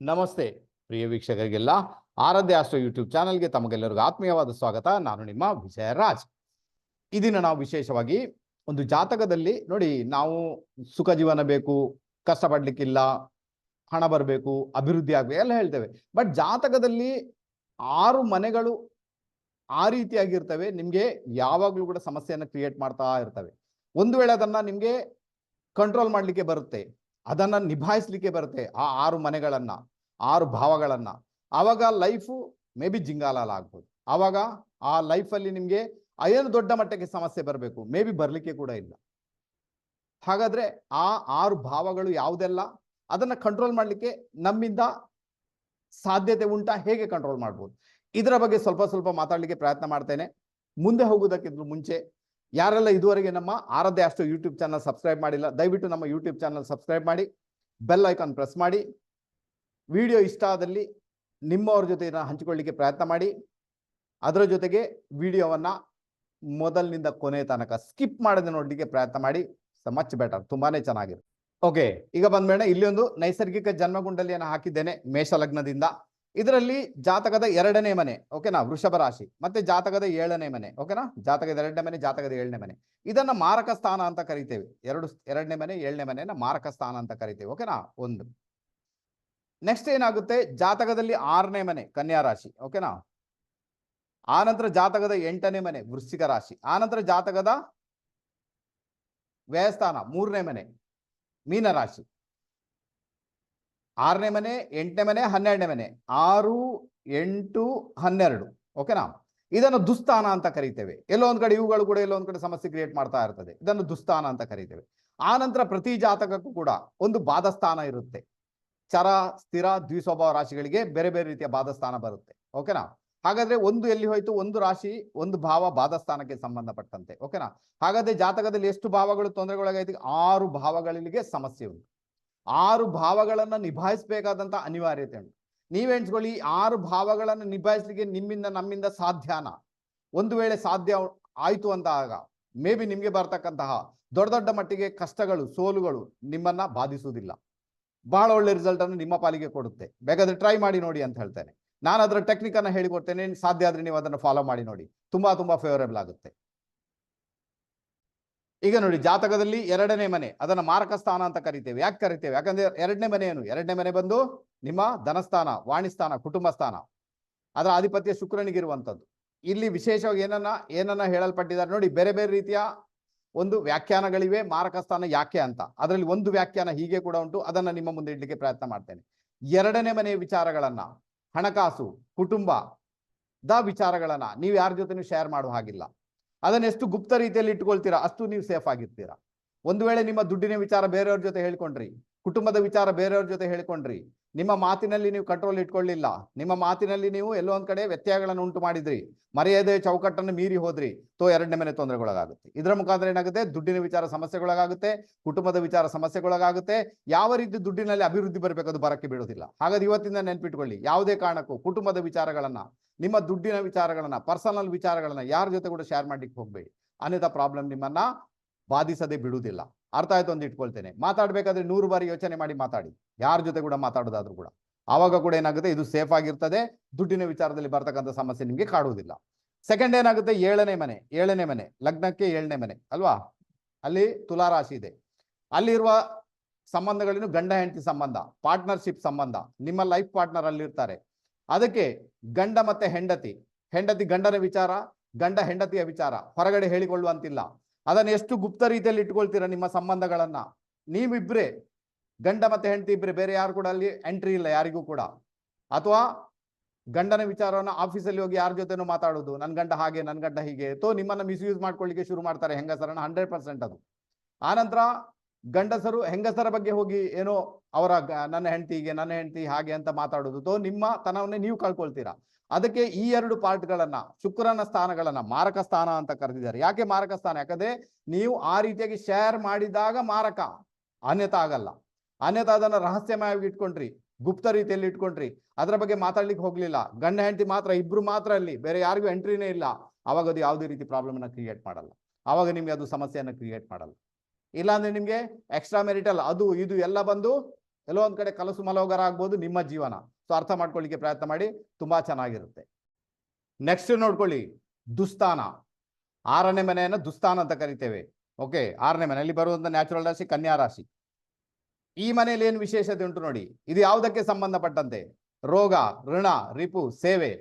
ನಮಸ್ತೆ, ಪ್ರಿಯ ವೀಕ್ಷಕರಿಗೆಲ್ಲ. ಆರಾಧ್ಯ astro YouTube ಚಾನಲ್ಗೆ ತಮಗೆಲ್ಲರಿಗೂ ಆತ್ಮೀಯವಾದ ಸ್ವಾಗತ. ನಾನು ನಿಮ್ಮ ವಿಜಯ ರಾಜ್ ಇದನ್ನು ನಾವು ವಿಶೇಷವಾಗಿ ಒಂದು ಜಾತಕದಲ್ಲಿ ನೋಡಿ, ನಾವು ಸುಖ ಜೀವನ ಬೇಕು, ಕಷ್ಟಪಡ್ಲಿಕ್ಕಿಲ್ಲ, ಹಣ ಬರಬೇಕು, ಅಭಿವೃದ್ಧಿ ಆಗಬೇಕು, ಎಲ್ಲ ಹೇಳ್ತೇವೆ. ಬಟ್ ಜಾತಕದಲ್ಲಿ ಆರು ಮನೆಗಳು ಆ ರೀತಿಯಾಗಿರ್ತವೆ. ನಿಮ್ಗೆ ಯಾವಾಗ್ಲೂ ಕೂಡ ಸಮಸ್ಯೆಯನ್ನು ಕ್ರಿಯೇಟ್ ಮಾಡ್ತಾ ಇರ್ತವೆ. ಒಂದು ವೇಳೆ ಅದನ್ನ ನಿಮ್ಗೆ ಕಂಟ್ರೋಲ್ ಮಾಡ್ಲಿಕ್ಕೆ ಬರುತ್ತೆ. ಅದನ್ನ ನಿಭಾಯಿಸ್ಲಿಕ್ಕೆ ಬರುತ್ತೆ ಆ ಆರು ಮನೆಗಳನ್ನ, ಆರು ಭಾವಗಳನ್ನ. ಆವಾಗ ಲೈಫು ಮೇ ಬಿ ಜಿಂಗಾಲಾಲ ಆಗ್ಬೋದು. ಆವಾಗ ಆ ಲೈಫಲ್ಲಿ ನಿಮ್ಗೆ ಏನು ದೊಡ್ಡ ಮಟ್ಟಕ್ಕೆ ಸಮಸ್ಯೆ ಬರಬೇಕು? ಮೇ ಬಿ ಬರ್ಲಿಕ್ಕೆ ಕೂಡ ಇಲ್ಲ. ಹಾಗಾದ್ರೆ ಆ ಆರು ಭಾವಗಳು ಯಾವುದೆಲ್ಲ? ಅದನ್ನ ಕಂಟ್ರೋಲ್ ಮಾಡ್ಲಿಕ್ಕೆ ನಮ್ಮಿಂದ ಸಾಧ್ಯತೆ ಉಂಟಾ, ಹೇಗೆ ಕಂಟ್ರೋಲ್ ಮಾಡ್ಬೋದು? ಇದರ ಬಗ್ಗೆ ಸ್ವಲ್ಪ ಸ್ವಲ್ಪ ಮಾತಾಡ್ಲಿಕ್ಕೆ ಪ್ರಯತ್ನ ಮಾಡ್ತೇನೆ. ಮುಂದೆ ಹೋಗುವುದಕ್ಕಿಂತ ಮುಂಚೆ ಯಾರೆಲ್ಲ ಇದುವರೆಗೆ ನಮ್ಮ ಆರಾಧ್ಯ ಅಷ್ಟು ಯೂಟ್ಯೂಬ್ ಚಾನಲ್ ಸಬ್ಸ್ಕ್ರೈಬ್ ಮಾಡಿಲ್ಲ, ದಯವಿಟ್ಟು ನಮ್ಮ ಯೂಟ್ಯೂಬ್ ಚಾನಲ್ ಸಬ್ಸ್ಕ್ರೈಬ್ ಮಾಡಿ, ಬೆಲ್ ಐಕಾನ್ ಪ್ರೆಸ್ ಮಾಡಿ, ವಿಡಿಯೋ ಇಷ್ಟ ಆದಲ್ಲಿ ನಿಮ್ಮವ್ರ ಜೊತೆ ಹಂಚಿಕೊಳ್ಳಿಕ್ಕೆ ಪ್ರಯತ್ನ ಮಾಡಿ, ಅದರ ಜೊತೆಗೆ ವಿಡಿಯೋವನ್ನು ಮೊದಲಿನಿಂದ ಕೊನೆ ತನಕ ಸ್ಕಿಪ್ ಮಾಡದೆ ನೋಡಲಿಕ್ಕೆ ಪ್ರಯತ್ನ ಮಾಡಿ ಮಚ್ ಬೆಟರ್ ತುಂಬಾನೇ ಚೆನ್ನಾಗಿದೆ ಓಕೆ ಈಗ ಬಂದ್ಮೇಲೆ ಇಲ್ಲಿ ಒಂದು ನೈಸರ್ಗಿಕ ಜನ್ಮಗುಂಡಲಿಯನ್ನು ಹಾಕಿದ್ದೇನೆ ಮೇಷ ಲಗ್ನದಿಂದ ಇದರಲ್ಲಿ ಜಾತಕದ ಎರಡನೇ ಮನೆ ಓಕೆನಾ ವೃಷಭ ರಾಶಿ, ಮತ್ತೆ ಜಾತಕದ ಏಳನೇ ಮನೆ ಓಕೆನಾ ಜಾತಕದ ಎರಡನೇ ಮನೆ, ಜಾತಕದ ಏಳನೇ ಮನೆ. ಇದನ್ನ ಮಾರಕ ಸ್ಥಾನ ಅಂತ ಕರಿತೇವೆ. ಎರಡು, ಎರಡನೇ ಮನೆ, ಏಳನೇ ಮನೆಯನ್ನ ಮಾರಕ ಸ್ಥಾನ ಅಂತ ಕರಿತೇವೆ ಓಕೆನಾ ಒಂದು. ನೆಕ್ಸ್ಟ್ ಏನಾಗುತ್ತೆ? ಜಾತಕದಲ್ಲಿ ಆರನೇ ಮನೆ, ಕನ್ಯಾ ರಾಶಿ ಓಕೆನಾ ಆನಂತರ ಜಾತಕದ ಎಂಟನೇ ಮನೆ, ವೃಶ್ಚಿಕ ರಾಶಿ. ಆನಂತರ ಜಾತಕದ ವ್ಯಯಸ್ಥಾನ, ಮೂರನೇ ಮನೆ, ಮೀನ ರಾಶಿ. ಆರನೇ ಮನೆ, ಎಂಟನೇ ಮನೆ, ಹನ್ನೆರಡನೇ ಮನೆ. ಆರು, ಎಂಟು, ಹನ್ನೆರಡು. ಓಕೆನಾ ಇದನ್ನು ದುಸ್ಥಾನ ಅಂತ ಕರಿತೇವೆ. ಎಲ್ಲೋ ಒಂದ್ ಕಡೆ ಇವುಗಳು ಕೂಡ ಎಲ್ಲೋ ಒಂದ್ ಕಡೆ ಸಮಸ್ಯೆ ಕ್ರಿಯೇಟ್ ಮಾಡ್ತಾ ಇರ್ತದೆ. ಇದನ್ನು ದುಸ್ಥಾನ ಅಂತ ಕರಿತೇವೆ. ಆ ನಂತರ ಪ್ರತಿ ಜಾತಕಕ್ಕೂ ಕೂಡ ಒಂದು ಬಾಧಸ್ಥಾನ ಇರುತ್ತೆ. ಚರ, ಸ್ಥಿರ, ದ್ವಿಸ್ವಭಾವ ರಾಶಿಗಳಿಗೆ ಬೇರೆ ಬೇರೆ ರೀತಿಯ ಬಾಧಸ್ಥಾನ ಬರುತ್ತೆ. ಓಕೆನಾ ಹಾಗಾದ್ರೆ ಒಂದು ಎಲ್ಲಿ ಹೋಯ್ತು? ಒಂದು ರಾಶಿ, ಒಂದು ಭಾವ ಬಾಧಸ್ಥಾನಕ್ಕೆ ಸಂಬಂಧಪಟ್ಟಂತೆ. ಓಕೆನಾ ಹಾಗಾದ್ರೆ ಜಾತಕದಲ್ಲಿ ಎಷ್ಟು ಭಾವಗಳು ತೊಂದರೆಗೊಳಗಾಯ್ತು? ಆರು ಭಾವಗಳಿಗೆ ಸಮಸ್ಯೆ ಉಂಟು. ಆರು ಭಾವಗಳನ್ನ ನಿಭಾಯಿಸಬೇಕಾದಂತ ಅನಿವಾರ್ಯತೆ ಉಂಟು. ನೀವೆಣ್ಸ್ಕೊಳ್ಳಿ ಆರು ಭಾವಗಳನ್ನು ನಿಭಾಯಿಸಲಿಕ್ಕೆ ನಿಮ್ಮಿಂದ ನಮ್ಮಿಂದ ಸಾಧ್ಯನ? ಒಂದು ವೇಳೆ ಸಾಧ್ಯ ಆಯ್ತು ಅಂದಾಗ ಮೇ ಬಿ ನಿಮ್ಗೆ ಬರ್ತಕ್ಕಂತಹ ದೊಡ್ಡ ದೊಡ್ಡ ಮಟ್ಟಿಗೆ ಕಷ್ಟಗಳು, ಸೋಲುಗಳು ನಿಮ್ಮನ್ನ ಬಾಧಿಸುವುದಿಲ್ಲ. ಬಹಳ ಒಳ್ಳೆ ರಿಸಲ್ಟ್ ಅನ್ನು ನಿಮ್ಮ ಪಾಲಿಗೆ ಕೊಡುತ್ತೆ. ಬೇಕಾದ್ರೆ ಟ್ರೈ ಮಾಡಿ ನೋಡಿ ಅಂತ ಹೇಳ್ತೇನೆ. ನಾನು ಅದರ ಟೆಕ್ನಿಕ್ ಅನ್ನ ಹೇಳಿಕೊಡ್ತೇನೆ. ಸಾಧ್ಯ ಆದ್ರೆ ನೀವು ಅದನ್ನು ಫಾಲೋ ಮಾಡಿ ನೋಡಿ. ತುಂಬಾ ತುಂಬಾ ಫೇವರೇಬಲ್ ಆಗುತ್ತೆ. ಈಗ ನೋಡಿ ಜಾತಕದಲ್ಲಿ ಎರಡನೇ ಮನೆ, ಅದನ್ನ ಮಾರಕ ಸ್ಥಾನ ಅಂತ ಕರಿತೇವೆ. ಯಾಕೆ ಕರಿತೇವೆ? ಯಾಕಂದ್ರೆ ಎರಡನೇ ಮನೆ ಏನು? ಎರಡನೇ ಮನೆ ಬಂದು ನಿಮ್ಮ ಧನಸ್ಥಾನ, ವಾಣಿಸ್ಥಾನ ಕುಟುಂಬ ಸ್ಥಾನ ಅದರ ಆಧಿಪತ್ಯ ಶುಕ್ರನಿಗಿರುವಂಥದ್ದು. ಇಲ್ಲಿ ವಿಶೇಷವಾಗಿ ಏನನ್ನ ಏನನ್ನ ಹೇಳಲ್ಪಟ್ಟಿದ್ದಾರೆ ನೋಡಿ, ಬೇರೆ ಬೇರೆ ರೀತಿಯ ಒಂದು ವ್ಯಾಖ್ಯಾನಗಳಿವೆ. ಮಾರಕ ಸ್ಥಾನ ಯಾಕೆ ಅಂತ. ಅದರಲ್ಲಿ ಒಂದು ವ್ಯಾಖ್ಯಾನ ಹೀಗೆ ಕೂಡ ಉಂಟು. ಅದನ್ನ ನಿಮ್ಮ ಮುಂದೆ ಇಡ್ಲಿಕ್ಕೆ ಪ್ರಯತ್ನ ಮಾಡ್ತೇನೆ. ಎರಡನೇ ಮನೆಯ ವಿಚಾರಗಳನ್ನ, ಹಣಕಾಸು, ಕುಟುಂಬ, ದ ವಿಚಾರಗಳನ್ನ ನೀವು ಯಾರ ಜೊತೆ ಶೇರ್ ಮಾಡುವ ಹಾಗಿಲ್ಲ. ಅದನ್ನ ಎಷ್ಟು ಗುಪ್ತ ರೀತಿಯಲ್ಲಿ ಇಟ್ಕೊಳ್ತೀರಾ, ಅಷ್ಟು ನೀವು ಸೇಫ್ ಆಗಿರ್ತೀರಾ. ಒಂದು ವೇಳೆ ನಿಮ್ಮ ದುಡ್ಡಿನ ವಿಚಾರ ಬೇರೆಯವ್ರ ಜೊತೆ ಹೇಳ್ಕೊಂಡ್ರಿ, ಕುಟುಂಬದ ವಿಚಾರ ಬೇರೆಯವ್ರ ಜೊತೆ ಹೇಳ್ಕೊಂಡ್ರಿ ನಿಮ್ಮ ಮಾತಿನಲ್ಲಿ ನೀವು ಕಂಟ್ರೋಲ್ ಇಟ್ಕೊಳ್ಳಿಲ್ಲ. ನಿಮ್ಮ ಮಾತಿನಲ್ಲಿ ನೀವು ಎಲ್ಲೋ ಒಂದ್ ಕಡೆ ವ್ಯತ್ಯಯಗಳನ್ನು ಉಂಟು ಮಾಡಿದ್ರಿ. ಮರ್ಯಾದೆ ಚೌಕಟ್ಟನ್ನು ಮೀರಿ ಹೋದ್ರಿ. ತೋ ಎರಡನೇ ಮನೆ ತೊಂದರೆಗೊಳಗಾಗುತ್ತೆ. ಇದರ ಮುಖಾಂತರ ಏನಾಗುತ್ತೆ? ದುಡ್ಡಿನ ವಿಚಾರ ಸಮಸ್ಯೆಗೊಳಗಾಗುತ್ತೆ. ಕುಟುಂಬದ ವಿಚಾರ ಸಮಸ್ಯೆಗೊಳಗಾಗುತ್ತೆ. ಯಾವ ರೀತಿ ದುಡ್ಡಿನಲ್ಲಿ ಅಭಿವೃದ್ಧಿ ಬರಬೇಕು ಅದು ಬರಕ್ಕೆ ಬಿಡೋದಿಲ್ಲ ಹಾಗಾದ್ರೆ ಇವತ್ತಿಂದ ನೆನ್ಪಿಟ್ಕೊಳ್ಳಿ. ಯಾವುದೇ ಕಾರಣಕ್ಕೂ ಕುಟುಂಬದ ವಿಚಾರಗಳನ್ನ, ನಿಮ್ಮ ದುಡ್ಡಿನ ವಿಚಾರಗಳನ್ನ ಪರ್ಸನಲ್ ವಿಚಾರಗಳನ್ನ ಯಾರ ಜೊತೆ ಕೂಡ ಶೇರ್ ಮಾಡ್ಲಿಕ್ಕೆ ಹೋಗ್ಬೇಡಿ. ಅನ್ಯತಾ ಪ್ರಾಬ್ಲಮ್ ನಿಮ್ಮನ್ನ ಬಾಧಿಸದೆ ಬಿಡುವುದಿಲ್ಲ. ಅರ್ಥ ಆಯ್ತು ಅಂತ ಇಟ್ಕೊಳ್ತೇನೆ. ಮಾತಾಡ್ಬೇಕಾದ್ರೆ ನೂರು ಬಾರಿ ಯೋಚನೆ ಮಾಡಿ ಮಾತಾಡಿ. ಯಾರ ಜೊತೆ ಕೂಡ ಮಾತಾಡೋದಾದ್ರೂ ಕೂಡ. ಆವಾಗ ಕೂಡ ಏನಾಗುತ್ತೆ? ಇದು ಸೇಫ್ ಆಗಿರ್ತದೆ. ದುಡ್ಡಿನ ವಿಚಾರದಲ್ಲಿ ಬರ್ತಕ್ಕಂಥ ಸಮಸ್ಯೆ ನಿಮಗೆ ಕಾಡುವುದಿಲ್ಲ. ಸೆಕೆಂಡ್ ಏನಾಗುತ್ತೆ? ಏಳನೇ ಮನೆ. ಏಳನೇ ಮನೆ. ಲಗ್ನಕ್ಕೆ ಏಳನೇ ಮನೆ. ಅಲ್ವಾ? ಅಲ್ಲಿ ತುಲಾರಾಶಿ ಇದೆ. ಅಲ್ಲಿರುವ ಸಂಬಂಧಗಳೇನು? ಗಂಡ, ಹೆಂಡತಿ ಸಂಬಂಧ ಪಾರ್ಟ್ನರ್ಶಿಪ್ ಸಂಬಂಧ. ನಿಮ್ಮ ಲೈಫ್ ಪಾರ್ಟ್ನರ್ ಅಲ್ಲಿರ್ತಾರೆ. ಅದಕ್ಕೆ ಗಂಡ ಮತ್ತೆ ಹೆಂಡತಿ. ಹೆಂಡತಿ ಗಂಡನ ವಿಚಾರ, ಗಂಡ ಹೆಂಡತಿಯ ವಿಚಾರ. ಹೊರಗಡೆ ಹೇಳಿಕೊಳ್ಳುವಂತಿಲ್ಲ. ಅದನ್ನ ಎಷ್ಟು ಗುಪ್ತ ರೀತಿಯಲ್ಲಿ ಇಟ್ಕೊಳ್ತೀರಾ ನಿಮ್ಮ ಸಂಬಂಧಗಳನ್ನ? ನೀವಿಬ್ರೇ, ಗಂಡ ಮತ್ತೆ ಹೆಂಡತಿ ಇಬ್ರೆ, ಬೇರೆ ಯಾರು ಕೂಡ ಅಲ್ಲಿ ಎಂಟ್ರಿ ಇಲ್ಲ, ಯಾರಿಗೂ ಕೂಡ. ಅಥವಾ ಗಂಡನ ವಿಚಾರವನ್ನ ಆಫೀಸಲ್ಲಿ ಹೋಗಿ ಯಾರ ಜೊತೆನೂ ಮಾತಾಡೋದು ನನ್ನ ಗಂಡ ಹಾಗೆ ನನ್ನ ಗಂಡ ಹೀಗೆ, ತೋ ನಿಮ್ಮನ್ನ ಮಿಸ್ಯೂಸ್ ಮಾಡ್ಕೊಳ್ಳಿಕ್ಕೆ ಶುರು ಮಾಡ್ತಾರೆ ಹೆಂಗಸರನ್ನ ಹಂಡ್ರೆಡ್ ಪರ್ಸೆಂಟ್ ಅದು. ಆನಂತರ ಗಂಡಸರು, ಹೆಂಗಸರ ಬಗ್ಗೆ ಹೋಗಿ ಏನೋ ಅವರ ನನ್ನ ಹೆಂಡತಿಗೆ, ನನ್ನ ಹೆಂಡತಿ ಹಾಗೆ ಅಂತ ಮಾತಾಡೋದು, ತೋ ನಿಮ್ಮ ತನವನ್ನೇ ನೀವು ಕಳ್ಕೊಳ್ತೀರಾ. ಅದಕ್ಕೆ ಈ ಎರಡು ಪಾರ್ಟ್ಗಳನ್ನ ಶುಕ್ರನ ಸ್ಥಾನಗಳನ್ನ ಮಾರಕ ಸ್ಥಾನ ಅಂತ ಕರೆದಿದ್ದಾರೆ. ಯಾಕೆ ಮಾರಕ ಸ್ಥಾನ? ಯಾಕಂದ್ರೆ ನೀವು ಆ ರೀತಿಯಾಗಿ ಶೇರ್ ಮಾಡಿದಾಗ ಮಾರಕ ಅನ್ಯತಾ ಆಗಲ್ಲ. ಅನ್ಯತಾ ಅದನ್ನ ರಹಸ್ಯಮಯವಾಗಿ ಇಟ್ಕೊಂಡ್ರಿ, ಗುಪ್ತ ರೀತಿಯಲ್ಲಿ ಇಟ್ಕೊಂಡ್ರಿ. ಅದರ ಬಗ್ಗೆ ಮಾತಾಡ್ಲಿಕ್ಕೆ ಹೋಗ್ಲಿಲ್ಲ. ಗಂಡ, ಹೆಂಡತಿ ಮಾತ್ರ, ಇಬ್ರು ಮಾತ್ರ ಅಲ್ಲಿ. ಬೇರೆ ಯಾರಿಗೂ ಎಂಟ್ರಿನೇ ಇಲ್ಲ. ಅವಾಗ ಅದು ಯಾವುದೇ ರೀತಿ ಪ್ರಾಬ್ಲಮ್ ಅನ್ನ ಕ್ರಿಯೇಟ್ ಮಾಡಲ್ಲ. ಅವಾಗ ನಿಮ್ಗೆ ಅದು ಸಮಸ್ಯೆಯನ್ನು ಕ್ರಿಯೇಟ್ ಮಾಡಲ್ಲ. ಇಲ್ಲಾಂದ್ರೆ ನಿಮ್ಗೆ ಎಕ್ಸ್ಟ್ರಾ ಮೆರಿಟಲ್ ಅದು, ಇದು ಎಲ್ಲ ಬಂದು ಎಲ್ಲೋ ಒಂದ್ ಕಡೆ ಕಲಸು ಮಲೋಗರ ಆಗ್ಬೋದು ನಿಮ್ಮ ಜೀವನ. ಸೊ ಅರ್ಥ ಮಾಡ್ಕೊಳ್ಳಿಕ್ಕೆ ಪ್ರಯತ್ನ ಮಾಡಿ, ತುಂಬಾ ಚೆನ್ನಾಗಿರುತ್ತೆ. ನೆಕ್ಸ್ಟ್ ನೋಡ್ಕೊಳ್ಳಿ ದುಸ್ಥಾನ ಆರನೇ ಮನೆಯನ್ನ ದುಸ್ಥಾನ ಅಂತ ಕರಿತೇವೆ. ಓಕೆ ಆರನೇ ಮನೆಯಲ್ಲಿ ಬರುವಂಥ ನ್ಯಾಚುರಲ್ ರಾಶಿ, ಕನ್ಯಾ ರಾಶಿ. ಈ ಮನೆಯಲ್ಲಿ ಏನು ವಿಶೇಷತೆ ಉಂಟು ನೋಡಿ, ಇದು ಯಾವುದಕ್ಕೆ ಸಂಬಂಧಪಟ್ಟಂತೆ? ರೋಗ, ಋಣ, ರಿಪು, ಸೇವೆ.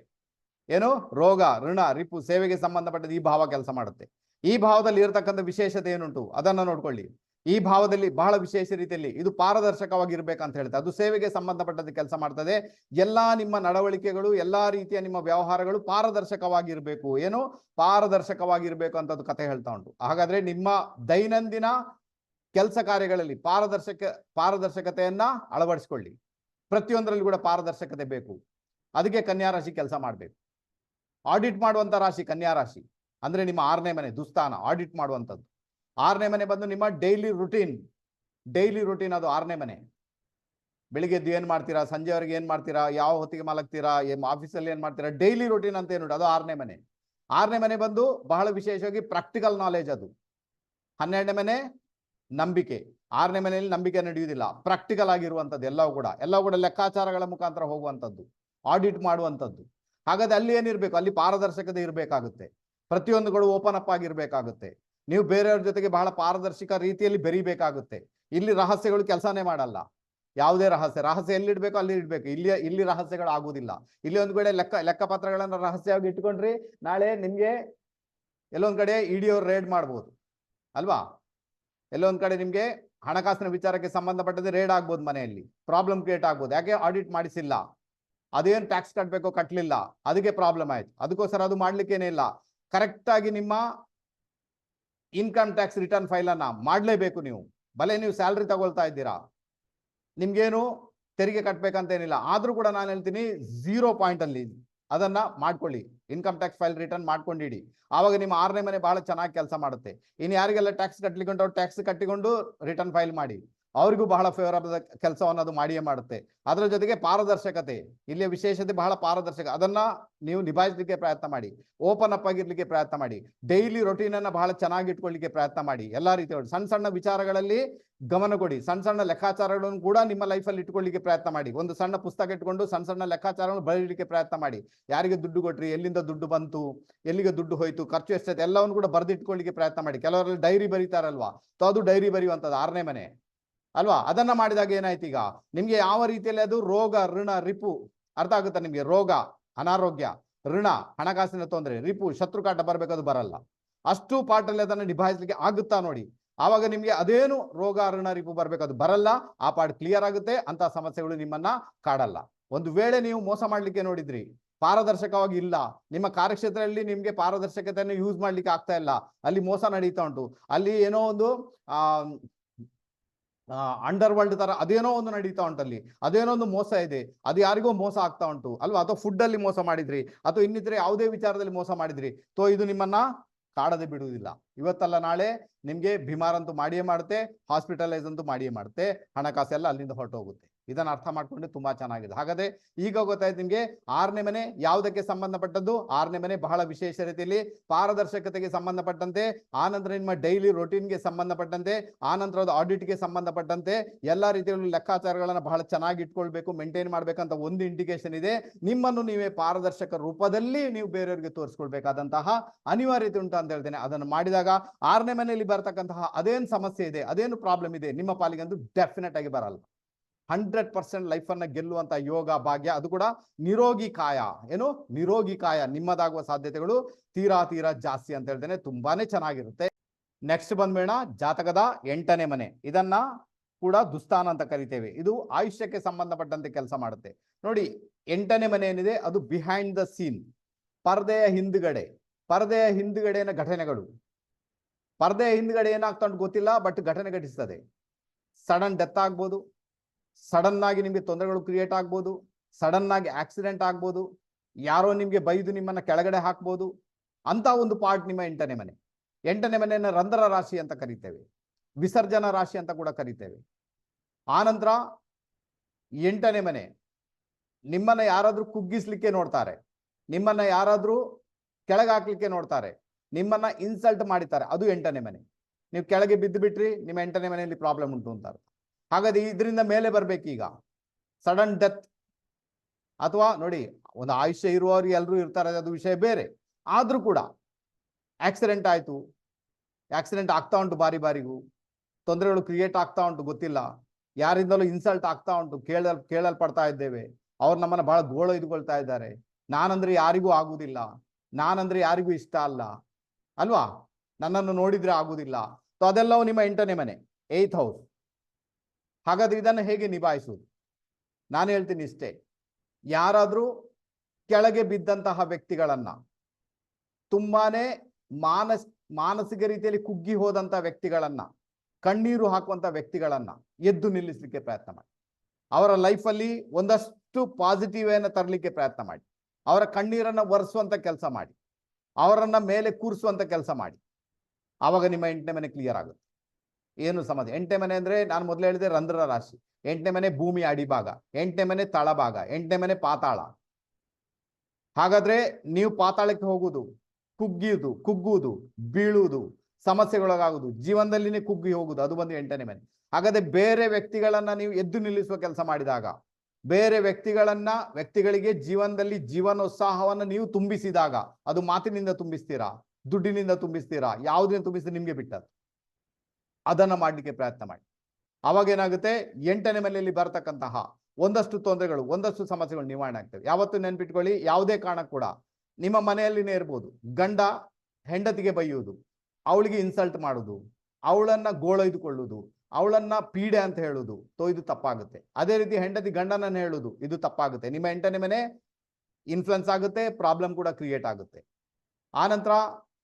ಏನು? ರೋಗ, ಋಣ, ರಿಪು, ಸೇವೆಗೆ ಸಂಬಂಧಪಟ್ಟಂತೆ ಈ ಭಾವ ಕೆಲಸ ಮಾಡುತ್ತೆ. ಈ ಭಾವದಲ್ಲಿ ಇರತಕ್ಕಂಥ ವಿಶೇಷತೆ ಏನುಂಟು? ಅದನ್ನ ನೋಡ್ಕೊಳ್ಳಿ. ಈ ಭಾವದಲ್ಲಿ ಬಹಳ ವಿಶೇಷ ರೀತಿಯಲ್ಲಿ ಇದು ಪಾರದರ್ಶಕವಾಗಿ ಅಂತ ಹೇಳ್ತಾರೆ. ಅದು ಸೇವೆಗೆ ಸಂಬಂಧಪಟ್ಟಂತೆ ಕೆಲಸ ಮಾಡ್ತದೆ. ಎಲ್ಲಾ ನಿಮ್ಮ ನಡವಳಿಕೆಗಳು, ಎಲ್ಲಾ ರೀತಿಯ ನಿಮ್ಮ ವ್ಯವಹಾರಗಳು ಪಾರದರ್ಶಕವಾಗಿರ್ಬೇಕು. ಏನು? ಪಾರದರ್ಶಕವಾಗಿರ್ಬೇಕು ಅಂತ ಅದು ಕತೆ ಹೇಳ್ತಾ ಉಂಟು. ಹಾಗಾದ್ರೆ ನಿಮ್ಮ ದೈನಂದಿನ ಕೆಲಸ ಕಾರ್ಯಗಳಲ್ಲಿ ಪಾರದರ್ಶಕ, ಪಾರದರ್ಶಕತೆಯನ್ನ ಅಳವಡಿಸ್ಕೊಳ್ಳಿ. ಪ್ರತಿಯೊಂದರಲ್ಲಿ ಕೂಡ ಪಾರದರ್ಶಕತೆ ಬೇಕು. ಅದಕ್ಕೆ ಕನ್ಯಾ ರಾಶಿ ಕೆಲಸ ಮಾಡಬೇಕು. ಆಡಿಟ್ ಮಾಡುವಂತ ರಾಶಿ ಕನ್ಯಾ ರಾಶಿ. ಅಂದ್ರೆ ನಿಮ್ಮ ಆರನೇ ಮನೆ, ದುಸ್ಥಾನ ಆಡಿಟ್ ಮಾಡುವಂಥದ್ದು. ಆರನೇ ಮನೆ ಬಂದು ನಿಮ್ಮ ಡೈಲಿ ರುಟೀನ್ ಡೈಲಿ ರುಟೀನ್ ಅದು ಆರನೇ ಮನೆ. ಬೆಳಿಗ್ಗೆ ಎದ್ದು ಏನು ಮಾಡ್ತೀರಾ? ಸಂಜೆವರೆಗೆ ಏನು ಮಾಡ್ತೀರಾ? ಯಾವ ಹೊತ್ತಿಗೆ ಮಲಗ್ತೀರಾ? ಏನು ಆಫೀಸಲ್ಲಿ ಏನು ಮಾಡ್ತೀರಾ? ಡೈಲಿ ರುಟೀನ್ ಅಂತ ಏನು ಅದು ಆರನೇ ಮನೆ. ಆರನೇ ಮನೆ ಬಂದು ಬಹಳ ವಿಶೇಷವಾಗಿ ಪ್ರಾಕ್ಟಿಕಲ್ ನಾಲೆಜ್ ಅದು. ಹನ್ನೆರಡನೇ ಮನೆ ನಂಬಿಕೆ. ಆರನೇ ಮನೆಯಲ್ಲಿ ನಂಬಿಕೆ ನಡೆಯುವುದಿಲ್ಲ. ಪ್ರಾಕ್ಟಿಕಲ್ ಆಗಿರುವಂಥದ್ದು ಎಲ್ಲವೂ ಕೂಡ. ಎಲ್ಲವೂ ಕೂಡ ಲೆಕ್ಕಾಚಾರಗಳ ಮುಖಾಂತರ ಹೋಗುವಂಥದ್ದು. ಆಡಿಟ್ ಮಾಡುವಂಥದ್ದು. ಹಾಗಾದ್ರೆ ಅಲ್ಲಿ ಏನಿರಬೇಕು? ಅಲ್ಲಿ ಪಾರದರ್ಶಕತೆ ಇರಬೇಕಾಗುತ್ತೆ. ಪ್ರತಿಯೊಂದುಗಳು ಓಪನ್ ಅಪ್ ಆಗಿರ್ಬೇಕಾಗುತ್ತೆ. ನೀವು ಬೇರೆಯವ್ರ ಜೊತೆಗೆ ಬಹಳ ಪಾರದರ್ಶಕ ರೀತಿಯಲ್ಲಿ ಬೆರಿಬೇಕಾಗುತ್ತೆ. ಇಲ್ಲಿ ರಹಸ್ಯಗಳು ಕೆಲಸನೇ ಮಾಡಲ್ಲ. ಯಾವುದೇ ರಹಸ್ಯ ರಹಸ್ಯ ಎಲ್ಲಿಡ್ಬೇಕು ಅಲ್ಲಿ ಇಡ್ಬೇಕು. ಇಲ್ಲಿ ಇಲ್ಲಿ ರಹಸ್ಯಗಳು ಆಗುದಿಲ್ಲ. ಇಲ್ಲಿ ಒಂದ್ ಕಡೆ ಲೆಕ್ಕ, ಲೆಕ್ಕಪತ್ರಗಳನ್ನ ರಹಸ್ಯವಾಗಿ ಇಟ್ಕೊಂಡ್ರಿ, ನಾಳೆ ನಿಮ್ಗೆ ಎಲ್ಲೊಂದ್ ಕಡೆ ಇಡಿಯವ್ರು ರೇಡ್ ಮಾಡ್ಬೋದು. ಅಲ್ವಾ? ಎಲ್ಲೊಂದ್ ಕಡೆ ನಿಮ್ಗೆ ಹಣಕಾಸಿನ ವಿಚಾರಕ್ಕೆ ಸಂಬಂಧಪಟ್ಟಂತೆ ರೇಡ್ ಆಗ್ಬೋದು ಮನೆಯಲ್ಲಿ. ಪ್ರಾಬ್ಲಮ್ ಕ್ರಿಯೇಟ್ ಆಗ್ಬೋದು. ಯಾಕೆ ಆಡಿಟ್ ಮಾಡಿಸಿಲ್ಲ? ಅದೇನ್ ಟ್ಯಾಕ್ಸ್ ಕಟ್ಟಬೇಕು ಕಟ್ಟಲಿಲ್ಲ ಅದಕ್ಕೆ ಪ್ರಾಬ್ಲಮ್ ಆಯ್ತು. ಅದಕ್ಕೋಸ್ಕರ ಅದು ಮಾಡ್ಲಿಕ್ಕೇನೇ ಇಲ್ಲ. ಕರೆಕ್ಟ್ ಆಗಿ ನಿಮ್ಮ ಇನ್ಕಮ್ ಟ್ಯಾಕ್ಸ್ ರಿಟರ್ನ್ ಫೈಲ್ ಅನ್ನ ಮಾಡ್ಲೇಬೇಕು ನೀವು. ಭಲೆ ನೀವು ಸ್ಯಾಲ್ರಿ ತಗೊಳ್ತಾ ಇದ್ದೀರಾ. ನಿಮ್ಗೇನು ತೆರಿಗೆ ಕಟ್ಟಬೇಕಂತೇನಿಲ್ಲ ಆದ್ರೂ ಕೂಡ ನಾನು ಹೇಳ್ತೀನಿ ಝೀರೋ ಪಾಯಿಂಟ್ ಅಲ್ಲಿ ಅದನ್ನ ಮಾಡ್ಕೊಳ್ಳಿ. ಇನ್ಕಮ್ ಟ್ಯಾಕ್ಸ್ ಫೈಲ್ ರಿಟರ್ನ್ ಮಾಡ್ಕೊಂಡಿಡಿ. ಆವಾಗ ನಿಮ್ಮ ಆರನೇ ಮನೆ ಬಹಳ ಚೆನ್ನಾಗಿ ಕೆಲಸ ಮಾಡುತ್ತೆ. ಇನ್ನು ಯಾರಿಗೆಲ್ಲ ಟ್ಯಾಕ್ಸ್ ಅವ್ರು ಟ್ಯಾಕ್ಸ್ ಕಟ್ಟಿಕೊಂಡು ರಿಟರ್ನ್ ಫೈಲ್ ಮಾಡಿ. ಅವ್ರಿಗೂ ಬಹಳ ಫೇವರಬಲ್ ಕೆಲಸವನ್ನು ಅದು ಮಾಡಿಯೇ ಮಾಡುತ್ತೆ. ಅದರ ಜೊತೆಗೆ ಪಾರದರ್ಶಕತೆ, ಇಲ್ಲಿಯ ವಿಶೇಷತೆ ಬಹಳ ಪಾರದರ್ಶಕ, ಅದನ್ನ ನೀವು ನಿಭಾಯಿಸಲಿಕ್ಕೆ ಪ್ರಯತ್ನ ಮಾಡಿ ಓಪನ್ ಅಪ್ ಆಗಿರ್ಲಿಕ್ಕೆ ಪ್ರಯತ್ನ ಮಾಡಿ ಡೈಲಿ ರೊಟೀನ್ ಅನ್ನ ಬಹಳ ಚೆನ್ನಾಗಿ ಇಟ್ಕೊಳ್ಳಿಕ್ಕೆ ಪ್ರಯತ್ನ ಮಾಡಿ, ಎಲ್ಲಾ ರೀತಿಯ ಸಣ್ಣ ಸಣ್ಣ ವಿಚಾರಗಳಲ್ಲಿ ಗಮನ ಕೊಡಿ, ಸಣ್ಣ ಸಣ್ಣ ಲೆಕ್ಕಾಚಾರಗಳನ್ನು ಕೂಡ ನಿಮ್ಮ ಲೈಫಲ್ಲಿ ಇಟ್ಕೊಳ್ಳಿಕ್ಕೆ ಪ್ರಯತ್ನ ಮಾಡಿ. ಒಂದು ಸಣ್ಣ ಪುಸ್ತಕ ಇಟ್ಕೊಂಡು ಸಣ್ಣ ಸಣ್ಣ ಲೆಕ್ಕಾಚಾರಗಳನ್ನು ಬರೀಲಿಕ್ಕೆ ಪ್ರಯತ್ನ ಮಾಡಿ. ಯಾರಿಗೆ ದುಡ್ಡು ಕೊಟ್ರಿ, ಎಲ್ಲಿಂದ ದುಡ್ಡು ಬಂತು, ಎಲ್ಲಿಗೆ ದುಡ್ಡು ಹೋಯ್ತು, ಖರ್ಚು ಎಷ್ಟೈತೆ ಎಲ್ಲವನ್ನು ಕೂಡ ಬರೆದಿಟ್ಕೊಳ್ಳಿಕ್ಕೆ ಪ್ರಯತ್ನ ಮಾಡಿ. ಕೆಲವರಲ್ಲಿ ಡೈರಿ ಬರೀತಾರಲ್ವಾ? ಅದು ಡೈರಿ ಬರೆಯುವಂಥದ್ದು, ಆರನೇ ಮನೆ. ಅಲ್ವಾ? ಅದನ್ನ ಮಾಡಿದಾಗ ಏನಾಯ್ತು ಈಗ? ನಿಮ್ಗೆ ಯಾವ ರೀತಿಯಲ್ಲಿ ಅದು ರೋಗ, ಋಣ, ರಿಪು ಅರ್ಥ ಆಗುತ್ತಾ ನಿಮ್ಗೆ? ರೋಗ, ಅನಾರೋಗ್ಯ, ಋಣ, ಹಣಕಾಸಿನ ತೊಂದರೆ, ರಿಪು, ಶತ್ರು ಕಾಟ ಬರಬೇಕದು ಬರಲ್ಲ. ಅಷ್ಟು ಪಾಠಲ್ಲಿ ಅದನ್ನ ನಿಭಾಯಿಸ್ಲಿಕ್ಕೆ ಆಗುತ್ತಾ ನೋಡಿ. ಆವಾಗ ನಿಮ್ಗೆ ಅದೇನು ರೋಗ, ಋಣ, ರಿಪು ಬರಬೇಕದು ಬರಲ್ಲ. ಆ ಪಾಠ ಕ್ಲಿಯರ್ ಆಗುತ್ತೆ. ಅಂತ ಸಮಸ್ಯೆಗಳು ನಿಮ್ಮನ್ನ ಕಾಡಲ್ಲ. ಒಂದು ವೇಳೆ ನೀವು ಮೋಸ ಮಾಡ್ಲಿಕ್ಕೆ ನೋಡಿದ್ರಿ, ಪಾರದರ್ಶಕವಾಗಿ ಇಲ್ಲ, ನಿಮ್ಮ ಕಾರ್ಯಕ್ಷೇತ್ರದಲ್ಲಿ ನಿಮ್ಗೆ ಪಾರದರ್ಶಕತೆಯನ್ನು ಯೂಸ್ ಮಾಡ್ಲಿಕ್ಕೆ ಆಗ್ತಾ ಇಲ್ಲ, ಅಲ್ಲಿ ಮೋಸ ನಡೀತಾ ಉಂಟು, ಅಲ್ಲಿ ಏನೋ ಒಂದು, ಆ ಅಂಡರ್ ವರ್ಲ್ಡ್ ತರ ಅದೇನೋ ಒಂದು ನಡೀತಾ ಉಂಟಲ್ಲಿ, ಅದೇನೋ ಒಂದು ಮೋಸ ಇದೆ, ಅದು ಯಾರಿಗೋ ಮೋಸ ಆಗ್ತಾ ಉಂಟು, ಅಲ್ವಾ? ಅಥವಾ ಫುಡ್ ಅಲ್ಲಿ ಮೋಸ ಮಾಡಿದ್ರಿ, ಅಥವಾ ಇನ್ನಿದ್ರೆ ಯಾವುದೇ ವಿಚಾರದಲ್ಲಿ ಮೋಸ ಮಾಡಿದ್ರಿ, ತೋ ಇದು ನಿಮ್ಮನ್ನ ಕಾಡದೆ ಬಿಡುವುದಿಲ್ಲ. ಇವತ್ತಲ್ಲ ನಾಳೆ ನಿಮ್ಗೆ ಬಿಮಾರ್ ಅಂತೂ ಮಾಡಿಯೇ ಮಾಡುತ್ತೆ ಹಾಸ್ಪಿಟಲೈಸ್ ಅಂತೂ ಮಾಡಿಯೇ ಮಾಡುತ್ತೆ, ಹಣಕಾಸೆಲ್ಲ ಅಲ್ಲಿಂದ ಹೊರಟು ಹೋಗುತ್ತೆ ಇದನ್ನ ಅರ್ಥ ಮಾಡ್ಕೊಂಡು ತುಂಬಾ ಚೆನ್ನಾಗಿದೆ. ಹಾಗಾದ್ರೆ ಈಗ ಗೊತ್ತಾಯ್ತು ನಿಮಗೆ ಆರನೇ ಮನೆ ಯಾವುದಕ್ಕೆ ಸಂಬಂಧಪಟ್ಟದ್ದು? ಆರನೇ ಮನೆ ಬಹಳ ವಿಶೇಷ ರೀತಿಯಲ್ಲಿ ಪಾರದರ್ಶಕತೆಗೆ ಸಂಬಂಧಪಟ್ಟಂತೆ, ಆನಂತರ ನಿಮ್ಮ ಡೈಲಿ ಗೆ ಸಂಬಂಧಪಟ್ಟಂತೆ, ಆನಂತರ ಅದು ಆಡಿಟ್ಗೆ ಸಂಬಂಧಪಟ್ಟಂತೆ ಎಲ್ಲಾ ರೀತಿಯಲ್ಲೂ ಲೆಕ್ಕಾಚಾರಗಳನ್ನು ಬಹಳ ಚೆನ್ನಾಗಿ ಇಟ್ಕೊಳ್ಬೇಕು ಮೇಂಟೈನ್ ಮಾಡ್ಬೇಕಂತ ಒಂದು ಇಂಡಿಕೇಶನ್ ಇದೆ. ನಿಮ್ಮನ್ನು ನೀವೇ ಪಾರದರ್ಶಕ ರೂಪದಲ್ಲಿ ನೀವು ಬೇರೆಯವರಿಗೆ ತೋರಿಸ್ಕೊಳ್ಬೇಕಾದಂತಹ ಅನಿವಾರ್ಯತೆ ಉಂಟು ಅಂತ ಹೇಳ್ತೇನೆ. ಅದನ್ನು ಮಾಡಿದಾಗ ಆರನೇ ಮನೆಯಲ್ಲಿ ಬರ್ತಕ್ಕಂತಹ ಅದೇನು ಸಮಸ್ಯೆ ಇದೆ, ಅದೇನು ಪ್ರಾಬ್ಲಮ್ ಇದೆ, ನಿಮ್ಮ ಪಾಲಿಗಂತೂ ಡೆಫಿನೆಟ್ ಆಗಿ ಬರಲ್ಲ. ಹಂಡ್ರೆಡ್ ಪರ್ಸೆಂಟ್ ಲೈಫ್ ಅನ್ನ ಗೆಲ್ಲುವಂತ ಯೋಗ, ಭಾಗ್ಯ, ಅದು ಕೂಡ ನಿರೋಗಿ ಕಾಯ. ಏನು? ನಿರೋಗಿ ಕಾಯ. ನಿಮ್ಮದಾಗುವ ಸಾಧ್ಯತೆಗಳು ತೀರಾ ತೀರಾ ಜಾಸ್ತಿ ಅಂತ ಹೇಳ್ತೇನೆ. ತುಂಬಾನೇ ಚೆನ್ನಾಗಿರುತ್ತೆ. ನೆಕ್ಸ್ಟ್ ಬಂದ್ಬೇಡ ಜಾತಕದ ಎಂಟನೇ ಮನೆ. ಇದನ್ನ ಕೂಡ ದುಸ್ಥಾನ ಅಂತ ಕರಿತೇವೆ. ಇದು ಆಯುಷ್ಯಕ್ಕೆ ಸಂಬಂಧಪಟ್ಟಂತೆ ಕೆಲಸ ಮಾಡುತ್ತೆ. ನೋಡಿ, ಎಂಟನೇ ಮನೆ ಏನಿದೆ? ಅದು ಬಿಹೈಂಡ್ ದ ಸೀನ್ ಪರದೆಯ ಹಿಂದ್ಗಡೆ. ಪರದೆಯ ಹಿಂದ್ಗಡೆನ ಘಟನೆಗಳು. ಪರದೆಯ ಹಿಂದ್ಗಡೆ ಏನಾಗ್ತಾ ಗೊತ್ತಿಲ್ಲ ಬಟ್ ಘಟನೆ ಘಟಿಸ್ತದೆ. ಸಡನ್ ಡೆತ್ ಆಗ್ಬೋದು. ಸಡನ್ ಆಗಿ ನಿಮಗೆ ತೊಂದರೆಗಳು ಕ್ರಿಯೇಟ್ ಆಗ್ಬೋದು ಸಡನ್ ಆಗಿ ಆಕ್ಸಿಡೆಂಟ್ ಆಗ್ಬೋದು, ಯಾರೋ ನಿಮಗೆ ಬೈದು ನಿಮ್ಮನ್ನ ಕೆಳಗಡೆ ಹಾಕ್ಬೋದು, ಅಂತ ಒಂದು ಪಾರ್ಟ್ ನಿಮ್ಮ ಎಂಟನೇ ಮನೆ. ಎಂಟನೇ ಮನೆಯನ್ನ ರಂಧ್ರ ರಾಶಿ ಅಂತ ಕರಿತೇವೆ, ವಿಸರ್ಜನಾ ರಾಶಿ ಅಂತ ಕೂಡ ಕರಿತೇವೆ. ಆನಂತರ ಎಂಟನೇ ಮನೆ, ನಿಮ್ಮನ್ನ ಯಾರಾದ್ರೂ ಕುಗ್ಗಿಸ್ಲಿಕ್ಕೆ ನೋಡ್ತಾರೆ, ನಿಮ್ಮನ್ನ ಯಾರಾದ್ರೂ ಕೆಳಗೆ ಹಾಕ್ಲಿಕ್ಕೆ ನೋಡ್ತಾರೆ, ನಿಮ್ಮನ್ನ ಇನ್ಸಲ್ಟ್ ಮಾಡಿದ್ದಾರೆ ಅದು ಎಂಟನೇ ಮನೆ. ನೀವು ಕೆಳಗೆ ಬಿದ್ದು ಬಿಟ್ರಿ ನಿಮ್ಮ ಎಂಟನೇ ಮನೆಯಲ್ಲಿ ಪ್ರಾಬ್ಲಮ್ ಉಂಟು ಅಂತಾರೆ ಹಾಗಾದ್ರೆ ಇದರಿಂದ ಮೇಲೆ ಬರ್ಬೇಕೀಗ? ಸಡನ್ ಡೆತ್ ಅಥವಾ ನೋಡಿ, ಒಂದು ಆಯುಷ್ಯ ಇರುವವರು ಎಲ್ಲರೂ ಇರ್ತಾರೆ, ಅದು ವಿಷಯ ಬೇರೆ. ಆದ್ರೂ ಕೂಡ ಆಕ್ಸಿಡೆಂಟ್ ಆಯ್ತು. ಆಕ್ಸಿಡೆಂಟ್ ಆಗ್ತಾ ಉಂಟು ಬಾರಿ ಬಾರಿಗೂ. ತೊಂದರೆಗಳು ಕ್ರಿಯೇಟ್ ಆಗ್ತಾ ಉಂಟು, ಗೊತ್ತಿಲ್ಲ. ಯಾರಿಂದಲೂ ಇನ್ಸಲ್ಟ್ ಆಗ್ತಾ ಉಂಟು, ಕೇಳಲ್, ಕೇಳಲ್ಪಡ್ತಾ ಇದ್ದೇವೆ. ಅವ್ರು ನಮ್ಮನ್ನ ಬಹಳ ಇದ್ಕೊಳ್ತಾ ಇದ್ದಾರೆ. ನಾನಂದ್ರೆ ಯಾರಿಗೂ ಆಗುದಿಲ್ಲ. ನಾನಂದ್ರೆ ಯಾರಿಗೂ ಇಷ್ಟ ಅಲ್ಲ. ಅಲ್ವಾ? ನನ್ನನ್ನು ನೋಡಿದ್ರೆ ಆಗುದಿಲ್ಲ. ಸೊ ಅದೆಲ್ಲವೂ ನಿಮ್ಮ ಎಂಟನೇ ಮನೆ ಏಯ್ತ್ ಹೌಸ್ ಹಾಗಾದ್ರೆ ಇದನ್ನು ಹೇಗೆ ನಿಭಾಯಿಸುವುದು? ನಾನು ಹೇಳ್ತೀನಿ ಇಷ್ಟೇ. ಯಾರಾದ್ರೂ ಕೆಳಗೆ ಬಿದ್ದಂತಹ ವ್ಯಕ್ತಿಗಳನ್ನ, ತುಂಬಾನೇ ಮಾನಸ್, ಮಾನಸಿಕ ರೀತಿಯಲ್ಲಿ ಕುಗ್ಗಿ ಹೋದಂತ ವ್ಯಕ್ತಿಗಳನ್ನ, ಕಣ್ಣೀರು ಹಾಕುವಂತ ವ್ಯಕ್ತಿಗಳನ್ನ ಎದ್ದು ನಿಲ್ಲಿಸಲಿಕ್ಕೆ ಪ್ರಯತ್ನ ಮಾಡಿ. ಅವರ ಲೈಫಲ್ಲಿ ಒಂದಷ್ಟು ಪಾಸಿಟಿವ್ ಏನ ತರಲಿಕ್ಕೆ ಪ್ರಯತ್ನ ಮಾಡಿ. ಅವರ ಕಣ್ಣೀರನ್ನ ಒರೆಸುವಂತ ಕೆಲಸ ಮಾಡಿ. ಅವರನ್ನ ಮೇಲೆ ಕೂರಿಸುವಂತ ಕೆಲಸ ಮಾಡಿ. ಆವಾಗ ನಿಮ್ಮ ಎಂಟನೇ ಮನೆ ಕ್ಲಿಯರ್ ಆಗುತ್ತೆ. ಏನು ಸಮಸ್ಯೆ ಎಂಟನೇ ಮನೆ ಅಂದ್ರೆ ನಾನು ಮೊದಲು ಹೇಳಿದೆ ರಂಧ್ರ ರಾಶಿ. ಎಂಟನೇ ಮನೆ ಭೂಮಿ ಅಡಿಭಾಗ. ಎಂಟನೇ ಮನೆ ತಳಭಾಗ. ಎಂಟನೇ ಮನೆ ಪಾತಾಳ. ಹಾಗಾದ್ರೆ ನೀವು ಪಾತಾಳಕ್ಕೆ ಹೋಗುದು, ಕುಗ್ಗಿಯುದು, ಕುಗ್ಗುವುದು, ಬೀಳುವುದು ಸಮಸ್ಯೆಗೊಳಗಾಗುದು ಜೀವನದಲ್ಲಿನೇ ಕುಗ್ಗಿ ಹೋಗುದು ಅದು ಬಂದು ಎಂಟನೇ ಮನೆ. ಹಾಗಾದ್ರೆ ಬೇರೆ ವ್ಯಕ್ತಿಗಳನ್ನ ನೀವು ಎದ್ದು ನಿಲ್ಲಿಸುವ ಕೆಲಸ ಮಾಡಿದಾಗ, ಬೇರೆ ವ್ಯಕ್ತಿಗಳನ್ನ, ವ್ಯಕ್ತಿಗಳಿಗೆ ಜೀವನದಲ್ಲಿ ಜೀವನೋತ್ಸಾಹವನ್ನ ನೀವು ತುಂಬಿಸಿದಾಗ, ಅದು ಮಾತಿನಿಂದ ತುಂಬಿಸ್ತೀರಾ, ದುಡ್ಡಿನಿಂದ ತುಂಬಿಸ್ತೀರಾ ಯಾವುದರಿಂದ ತುಂಬಿಸಿ ನಿಮ್ಗೆ ಬಿಟ್ಟದ್ದು? ಅದನ್ನ ಮಾಡ್ಲಿಕ್ಕೆ ಪ್ರಯತ್ನ ಮಾಡಿ. ಅವಾಗ ಏನಾಗುತ್ತೆ? ಎಂಟನೇ ಮನೆಯಲ್ಲಿ ಬರ್ತಕ್ಕಂತಹ ಒಂದಷ್ಟು ತೊಂದರೆಗಳು, ಒಂದಷ್ಟು ಸಮಸ್ಯೆಗಳು ನಿವಾರಣೆ ಆಗ್ತವೆ. ಯಾವತ್ತು ನೆನ್ಪಿಟ್ಕೊಳ್ಳಿ, ಯಾವುದೇ ಕಾರಣ ಕೂಡ ನಿಮ್ಮ ಮನೆಯಲ್ಲಿನೇ ಇರ್ಬೋದು. ಗಂಡ ಹೆಂಡತಿಗೆ ಬೈಯುವುದು, ಅವಳಿಗೆ ಇನ್ಸಲ್ಟ್ ಮಾಡುದು ಅವಳನ್ನ ಗೋಳೊಯ್ದುಕೊಳ್ಳುವುದು, ಅವಳನ್ನ ಪೀಡೆ ಅಂತ ಹೇಳುದು ತೋ, ಇದು ತಪ್ಪಾಗುತ್ತೆ. ಅದೇ ರೀತಿ ಹೆಂಡತಿ ಗಂಡನನ್ನ ಹೇಳುದು ಇದು ತಪ್ಪಾಗುತ್ತೆ. ನಿಮ್ಮ ಎಂಟನೇ ಮನೆ ಇನ್ಫ್ಲುಯೆನ್ಸ್ ಆಗುತ್ತೆ ಪ್ರಾಬ್ಲಮ್ ಕೂಡ ಕ್ರಿಯೇಟ್ ಆಗುತ್ತೆ. ಆನಂತರ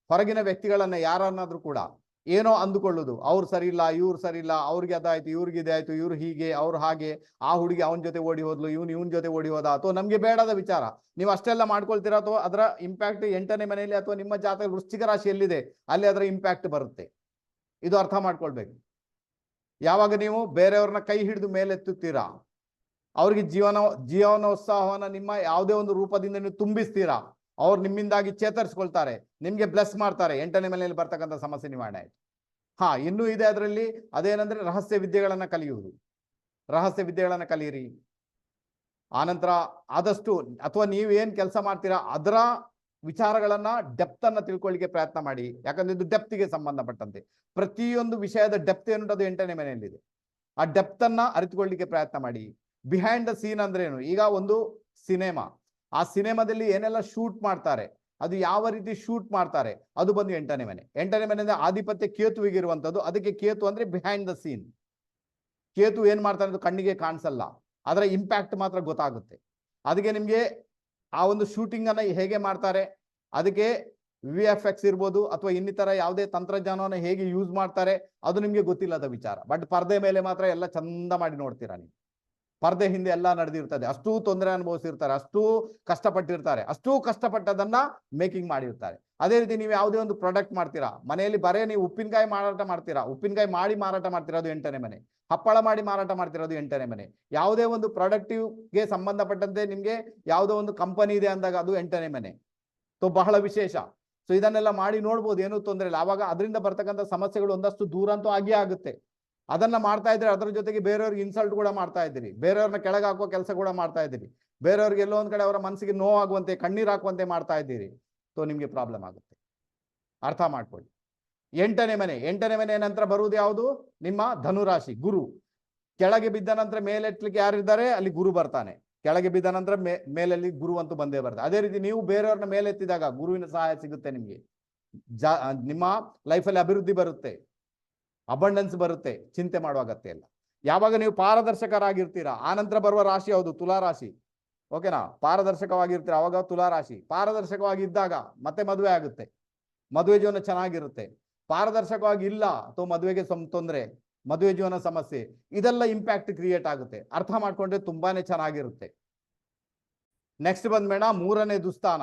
ಹೊರಗಿನ ವ್ಯಕ್ತಿಗಳನ್ನ ಯಾರನ್ನಾದ್ರೂ ಕೂಡ ಏನೋ ಅಂದುಕೊಳ್ಳುದು. ಅವ್ರು ಸರಿ ಇಲ್ಲ ಇವ್ರು ಸರಿ ಇಲ್ಲ ಅವ್ರಿಗೆ ಅದಾಯ್ತು ಇವ್ರಿಗೆ ಇದಾಯ್ತು ಇವ್ರು ಹೀಗೆ, ಅವ್ರು ಹಾಗೆ, ಆ ಹುಡುಗಿ ಅವನ ಜೊತೆ ಓಡಿ ಹೋದ್ಲು, ಇವ್ನು ಇವನ್ ಜೊತೆ ಓಡಿ ಹೋದ, ಅಥವಾ ನಮ್ಗೆ ಬೇಡದ ವಿಚಾರ. ನೀವು ಅಷ್ಟೆಲ್ಲ ಮಾಡ್ಕೊಳ್ತೀರಾ ಅಥವಾ ಅದರ ಇಂಪ್ಯಾಕ್ಟ್ ಎಂಟನೇ ಮನೆಯಲ್ಲಿ ಅಥವಾ ನಿಮ್ಮ ಜಾತಕ ವೃಶ್ಚಿಕ ರಾಶಿ ಎಲ್ಲಿದೆ ಅಲ್ಲಿ ಅದರ ಇಂಪ್ಯಾಕ್ಟ್ ಬರುತ್ತೆ. ಇದು ಅರ್ಥ ಮಾಡ್ಕೊಳ್ಬೇಕು. ಯಾವಾಗ ನೀವು ಬೇರೆಯವ್ರನ್ನ ಕೈ ಹಿಡಿದು ಮೇಲೆತ್ತುತ್ತೀರಾ? ಅವ್ರಿಗೆ ಜೀವನ, ಜೀವನೋತ್ಸಾಹವನ್ನ ನಿಮ್ಮ ಯಾವುದೇ ಒಂದು ರೂಪದಿಂದ ನೀವು ತುಂಬಿಸ್ತೀರಾ? ಅವ್ರು ನಿಮ್ಮಿಂದಾಗಿ ಚೇತರಿಸ್ಕೊಳ್ತಾರೆ, ನಿಮ್ಗೆ ಬ್ಲೆಸ್ ಮಾಡ್ತಾರೆ, ಎಂಟನೇ ಮನೆಯಲ್ಲಿ ಬರ್ತಕ್ಕಂಥ ಸಮಸ್ಯೆ ನಿವಾರಣೆ ಆಯ್ತು. ಹಾ, ಇನ್ನೂ ಇದೆ ಅದರಲ್ಲಿ, ಅದೇನಂದ್ರೆ ರಹಸ್ಯ ವಿದ್ಯೆಗಳನ್ನ ಕಲಿಯುವುದು. ರಹಸ್ಯ ವಿದ್ಯೆಗಳನ್ನ ಕಲಿಯಿರಿ ಆನಂತರ ಆದಷ್ಟು, ಅಥವಾ ನೀವು ಏನ್ ಕೆಲಸ ಮಾಡ್ತೀರಾ, ಅದರ ವಿಚಾರಗಳನ್ನ ಡೆಪ್ತ್ ಅನ್ನ ತಿಳ್ಕೊಳ್ಳಿಕ್ಕೆ ಪ್ರಯತ್ನ ಮಾಡಿ. ಯಾಕಂದ್ರೆ ಇದು ಡೆಪ್ತಿಗೆ ಸಂಬಂಧಪಟ್ಟಂತೆ. ಪ್ರತಿಯೊಂದು ವಿಷಯದ ಡೆಪ್ತ್ ಏನುಂಟದು ಅದು ಎಂಟನೇ ಮನೆಯಲ್ಲಿದೆ. ಆ ಡೆಪ್ತ್ ಅನ್ನ ಅರಿತುಕೊಳ್ಳಿಕ್ಕೆ ಪ್ರಯತ್ನ ಮಾಡಿ. ಬಿಹೈಂಡ್ ದ ಸೀನ್ ಅಂದ್ರೆ ಏನು ಈಗ ಒಂದು ಸಿನಿಮಾ ಆ ಸಿನಿಮಾದಲ್ಲಿ ಏನೆಲ್ಲ ಶೂಟ್ ಮಾಡ್ತಾರೆ, ಅದು ಯಾವ ರೀತಿ ಶೂಟ್ ಮಾಡ್ತಾರೆ, ಅದು ಬಂದು ಎಂಟನೇ ಮನೆ. ಎಂಟನೇ ಮನೆ ಅಂದ್ರೆ ಆಧಿಪತ್ಯ ಕೇತುವಿಗೆ ಇರುವಂತದ್ದು ಅದಕ್ಕೆ ಕೇತು ಅಂದ್ರೆ ಬಿಹೈಂಡ್ ದ ಸೀನ್ ಕೇತು ಏನ್ ಮಾಡ್ತಾರೆ ಅದು ಕಣ್ಣಿಗೆ ಕಾಣಿಸಲ್ಲ, ಅದರ ಇಂಪ್ಯಾಕ್ಟ್ ಮಾತ್ರ ಗೊತ್ತಾಗುತ್ತೆ. ಅದಕ್ಕೆ ನಿಮ್ಗೆ ಆ ಒಂದು ಶೂಟಿಂಗ್ ಅನ್ನ ಹೇಗೆ ಮಾಡ್ತಾರೆ, ಅದಕ್ಕೆ ವಿ ಎಫ್ ಎಕ್ಸ್ ಇರ್ಬೋದು, ಅಥವಾ ಇನ್ನಿತರ ಯಾವುದೇ ತಂತ್ರಜ್ಞಾನವನ್ನು ಹೇಗೆ ಯೂಸ್ ಮಾಡ್ತಾರೆ, ಅದು ನಿಮ್ಗೆ ಗೊತ್ತಿಲ್ಲದ ವಿಚಾರ. ಬಟ್ ಪರ್ದೆ ಮೇಲೆ ಮಾತ್ರ ಎಲ್ಲ ಚಂದ ಮಾಡಿ ನೋಡ್ತೀರಾ ನೀವು. ಪರ್ದೆ ಹಿಂದೆ ಎಲ್ಲ ನಡೆದಿರ್ತದೆ. ಅಷ್ಟೂ ತೊಂದರೆ ಅನುಭವಿಸಿರ್ತಾರೆ, ಅಷ್ಟೂ ಕಷ್ಟಪಟ್ಟಿರ್ತಾರೆ, ಅಷ್ಟೂ ಕಷ್ಟಪಟ್ಟದನ್ನ ಮೇಕಿಂಗ್ ಮಾಡಿರ್ತಾರೆ. ಅದೇ ರೀತಿ ನೀವು ಯಾವುದೇ ಒಂದು ಪ್ರಾಡಕ್ಟ್ ಮಾಡ್ತೀರಾ, ಮನೆಯಲ್ಲಿ ಬರೇ ನೀವು ಉಪ್ಪಿನಕಾಯಿ ಮಾರಾಟ ಮಾಡ್ತೀರಾ, ಉಪ್ಪಿನಕಾಯಿ ಮಾಡಿ ಮಾರಾಟ ಮಾಡ್ತೀರಾ, ಅದು ಎಂಟನೇ ಮನೆ. ಹಪ್ಪಳ ಮಾಡಿ ಮಾರಾಟ ಮಾಡ್ತಿರೋದು ಎಂಟನೇ ಮನೆ. ಯಾವುದೇ ಒಂದು ಪ್ರಾಡಕ್ಟಿವ್ಗೆ ಸಂಬಂಧಪಟ್ಟಂತೆ ನಿಮಗೆ ಯಾವುದೋ ಒಂದು ಕಂಪನಿ ಇದೆ ಅಂದಾಗ ಅದು ಎಂಟನೇ ಮನೆ. ಸೊ, ಬಹಳ ವಿಶೇಷ. ಸೊ, ಇದನ್ನೆಲ್ಲ ಮಾಡಿ ನೋಡ್ಬೋದು, ಏನೂ ತೊಂದರೆ ಇಲ್ಲ. ಆವಾಗ ಅದರಿಂದ ಬರ್ತಕ್ಕಂಥ ಸಮಸ್ಯೆಗಳು ಒಂದಷ್ಟು ದೂರ ಅಂತೂ ಆಗಿಯೇ ಆಗುತ್ತೆ. ಅದನ್ನ ಮಾಡ್ತಾ ಇದ್ರೆ ಅದರ ಜೊತೆಗೆ ಬೇರೆಯವ್ರಿಗೆ ಇನ್ಸಲ್ಟ್ ಕೂಡ ಮಾಡ್ತಾ ಇದ್ದೀರಿ. ಬೇರೆಯವ್ರನ್ನ ಕೆಳಗೆ ಹಾಕುವ ಕೆಲಸ ಕೂಡ ಮಾಡ್ತಾ ಇದ್ದೀರಿ. ಬೇರೆಯವ್ರಿಗೆ ಎಲ್ಲೋ ಒಂದ್ ಅವರ ಮನಸ್ಸಿಗೆ ನೋವಾಗುವಂತೆ ಕಣ್ಣೀರ್ ಹಾಕುವಂತೆ ಮಾಡ್ತಾ ಇದ್ದೀರಿ. ಸೊ ನಿಮ್ಗೆ ಪ್ರಾಬ್ಲಮ್ ಆಗುತ್ತೆ. ಅರ್ಥ ಮಾಡ್ಕೊಳ್ಳಿ. ಎಂಟನೇ ಮನೆ. ಎಂಟನೇ ಮನೆ ನಂತರ ಬರುವುದು ಯಾವುದು? ನಿಮ್ಮ ಧನುರಾಶಿ, ಗುರು. ಕೆಳಗೆ ಬಿದ್ದ ನಂತರ ಮೇಲೆಟ್ಲಿಕ್ಕೆ ಯಾರಿದ್ದಾರೆ ಅಲ್ಲಿ ಗುರು ಬರ್ತಾನೆ. ಕೆಳಗೆ ಬಿದ್ದ ನಂತರ ಮೇಲಲ್ಲಿ ಗುರು ಅಂತೂ ಬಂದೇ ಬರ್ತದೆ. ಅದೇ ರೀತಿ ನೀವು ಬೇರೆಯವ್ರನ್ನ ಮೇಲೆತ್ತಿದಾಗ ಗುರುವಿನ ಸಹಾಯ ಸಿಗುತ್ತೆ ನಿಮ್ಗೆ. ಜಾ, ನಿಮ್ಮ ಲೈಫಲ್ಲಿ ಅಭಿವೃದ್ಧಿ ಬರುತ್ತೆ. ಅಬಂಡೆನ್ಸ್ ಬರುತ್ತೆ, ಚಿಂತೆ ಮಾಡುವ ಅಗತ್ಯ ಇಲ್ಲ. ಯಾವಾಗ ನೀವು ಪಾರದರ್ಶಕರಾಗಿರ್ತೀರಾ ಆ ನಂತರ ಬರುವ ರಾಶಿ ಯಾವುದು? ತುಲಾ ರಾಶಿ. ಓಕೆನಾ ಪಾರದರ್ಶಕವಾಗಿರ್ತೀರ, ಅವಾಗ ತುಲಾ ರಾಶಿ. ಪಾರದರ್ಶಕವಾಗಿದ್ದಾಗ ಮತ್ತೆ ಮದುವೆ ಆಗುತ್ತೆ. ಮದುವೆ ಜೀವನ ಚೆನ್ನಾಗಿರುತ್ತೆ. ಪಾರದರ್ಶಕವಾಗಿ ಇಲ್ಲ ಅಥವಾ ಮದುವೆಗೆ ಸಂ, ತೊಂದರೆ, ಮದುವೆ ಜೀವನ ಸಮಸ್ಯೆ, ಇದೆಲ್ಲ ಇಂಪ್ಯಾಕ್ಟ್ ಕ್ರಿಯೇಟ್ ಆಗುತ್ತೆ. ಅರ್ಥ ಮಾಡ್ಕೊಂಡ್ರೆ ತುಂಬಾನೇ ಚೆನ್ನಾಗಿರುತ್ತೆ. ನೆಕ್ಸ್ಟ್ ಬಂದ್ಬೇಡ ಮೂರನೇ ದುಸ್ಥಾನ.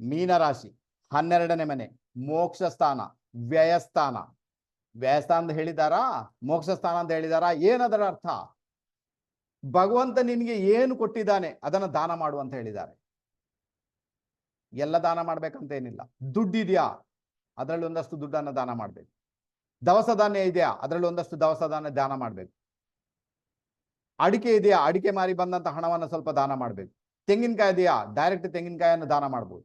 ಮೀನರಾಶಿ. ಹನ್ನೆರಡನೇ ಮನೆ. ಮೋಕ್ಷ ಸ್ಥಾನ ವ್ಯಯಸ್ಥಾನ. ವ್ಯಯಸ್ಥಾನ ಅಂತ ಹೇಳಿದಾರಾ? ಮೋಕ್ಷ ಸ್ಥಾನ ಅಂತ ಹೇಳಿದಾರಾ? ಏನದರ ಅರ್ಥ? ಭಗವಂತ ನಿನಗೆ ಏನು ಕೊಟ್ಟಿದ್ದಾನೆ, ಅದನ್ನ ದಾನ ಮಾಡು ಅಂತ ಹೇಳಿದ್ದಾರೆ. ಎಲ್ಲ ದಾನ ಮಾಡ್ಬೇಕಂತ ಏನಿಲ್ಲ. ದುಡ್ಡಿದ್ಯಾ? ಅದರಲ್ಲಿ ಒಂದಷ್ಟು ದುಡ್ಡನ್ನ ದಾನ ಮಾಡ್ಬೇಕು. ದವಸ ಧಾನ್ಯ ಇದೆಯಾ? ಅದರಲ್ಲಿ ಒಂದಷ್ಟು ದವಸ ಧಾನ್ಯ ದಾನ ಮಾಡ್ಬೇಕು. ಅಡಿಕೆ ಇದೆಯಾ? ಅಡಿಕೆ ಮಾರಿ ಬಂದಂತ ಹಣವನ್ನ ಸ್ವಲ್ಪ ದಾನ ಮಾಡ್ಬೇಕು. ತೆಂಗಿನಕಾಯಿ ಇದೆಯಾ? ಡೈರೆಕ್ಟ್ ತೆಂಗಿನಕಾಯಿಯನ್ನು ದಾನ ಮಾಡ್ಬೋದು.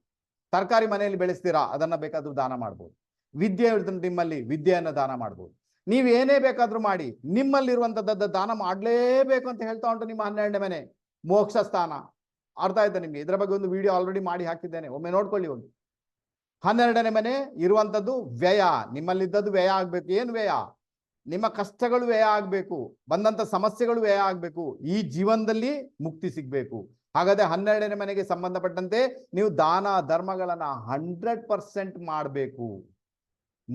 ತರಕಾರಿ ಮನೆಯಲ್ಲಿ ಬೆಳೆಸ್ತೀರಾ? ಅದನ್ನ ಬೇಕಾದ್ರೂ ದಾನ ಮಾಡ್ಬೋದು. ವಿದ್ಯೆ ನಿಮ್ಮಲ್ಲಿ ವಿದ್ಯೆಯನ್ನು ದಾನ ಮಾಡ್ಬೋದು. ನೀವು ಏನೇ ಬೇಕಾದ್ರೂ ಮಾಡಿ ನಿಮ್ಮಲ್ಲಿರುವಂತದ್ದು ದಾನ ಮಾಡಲೇಬೇಕು ಅಂತ ಹೇಳ್ತಾ ಉಂಟು ನಿಮ್ಮ ಹನ್ನೆರಡನೇ ಮನೆ. ಮೋಕ್ಷ ಸ್ಥಾನ. ಅರ್ಥ ಆಯ್ತಾ ನಿಮ್ಗೆ? ಇದರ ಬಗ್ಗೆ ಒಂದು ವಿಡಿಯೋ ಆಲ್ರೆಡಿ ಮಾಡಿ ಹಾಕಿದ್ದೇನೆ. ಒಮ್ಮೆ ನೋಡ್ಕೊಳ್ಳಿ ಹೋಗಿ. ಹನ್ನೆರಡನೇ ಮನೆ ಇರುವಂತದ್ದು ವ್ಯಯ. ನಿಮ್ಮಲ್ಲಿದ್ದದ್ದು ವ್ಯಯ ಆಗ್ಬೇಕು. ಏನು ವ್ಯಯ? ನಿಮ್ಮ ಕಷ್ಟಗಳು ವ್ಯಯ ಆಗ್ಬೇಕು. ಬಂದಂತ ಸಮಸ್ಯೆಗಳು ವ್ಯಯ ಆಗ್ಬೇಕು. ಈ ಜೀವನದಲ್ಲಿ ಮುಕ್ತಿ ಸಿಗ್ಬೇಕು. ಹಾಗಾದ್ರೆ ಹನ್ನೆರಡನೇ ಮನೆಗೆ ಸಂಬಂಧಪಟ್ಟಂತೆ ನೀವು ದಾನ ಧರ್ಮಗಳನ್ನ ಹಂಡ್ರೆಡ್ ಪರ್ಸೆಂಟ್ ಮಾಡಬೇಕು.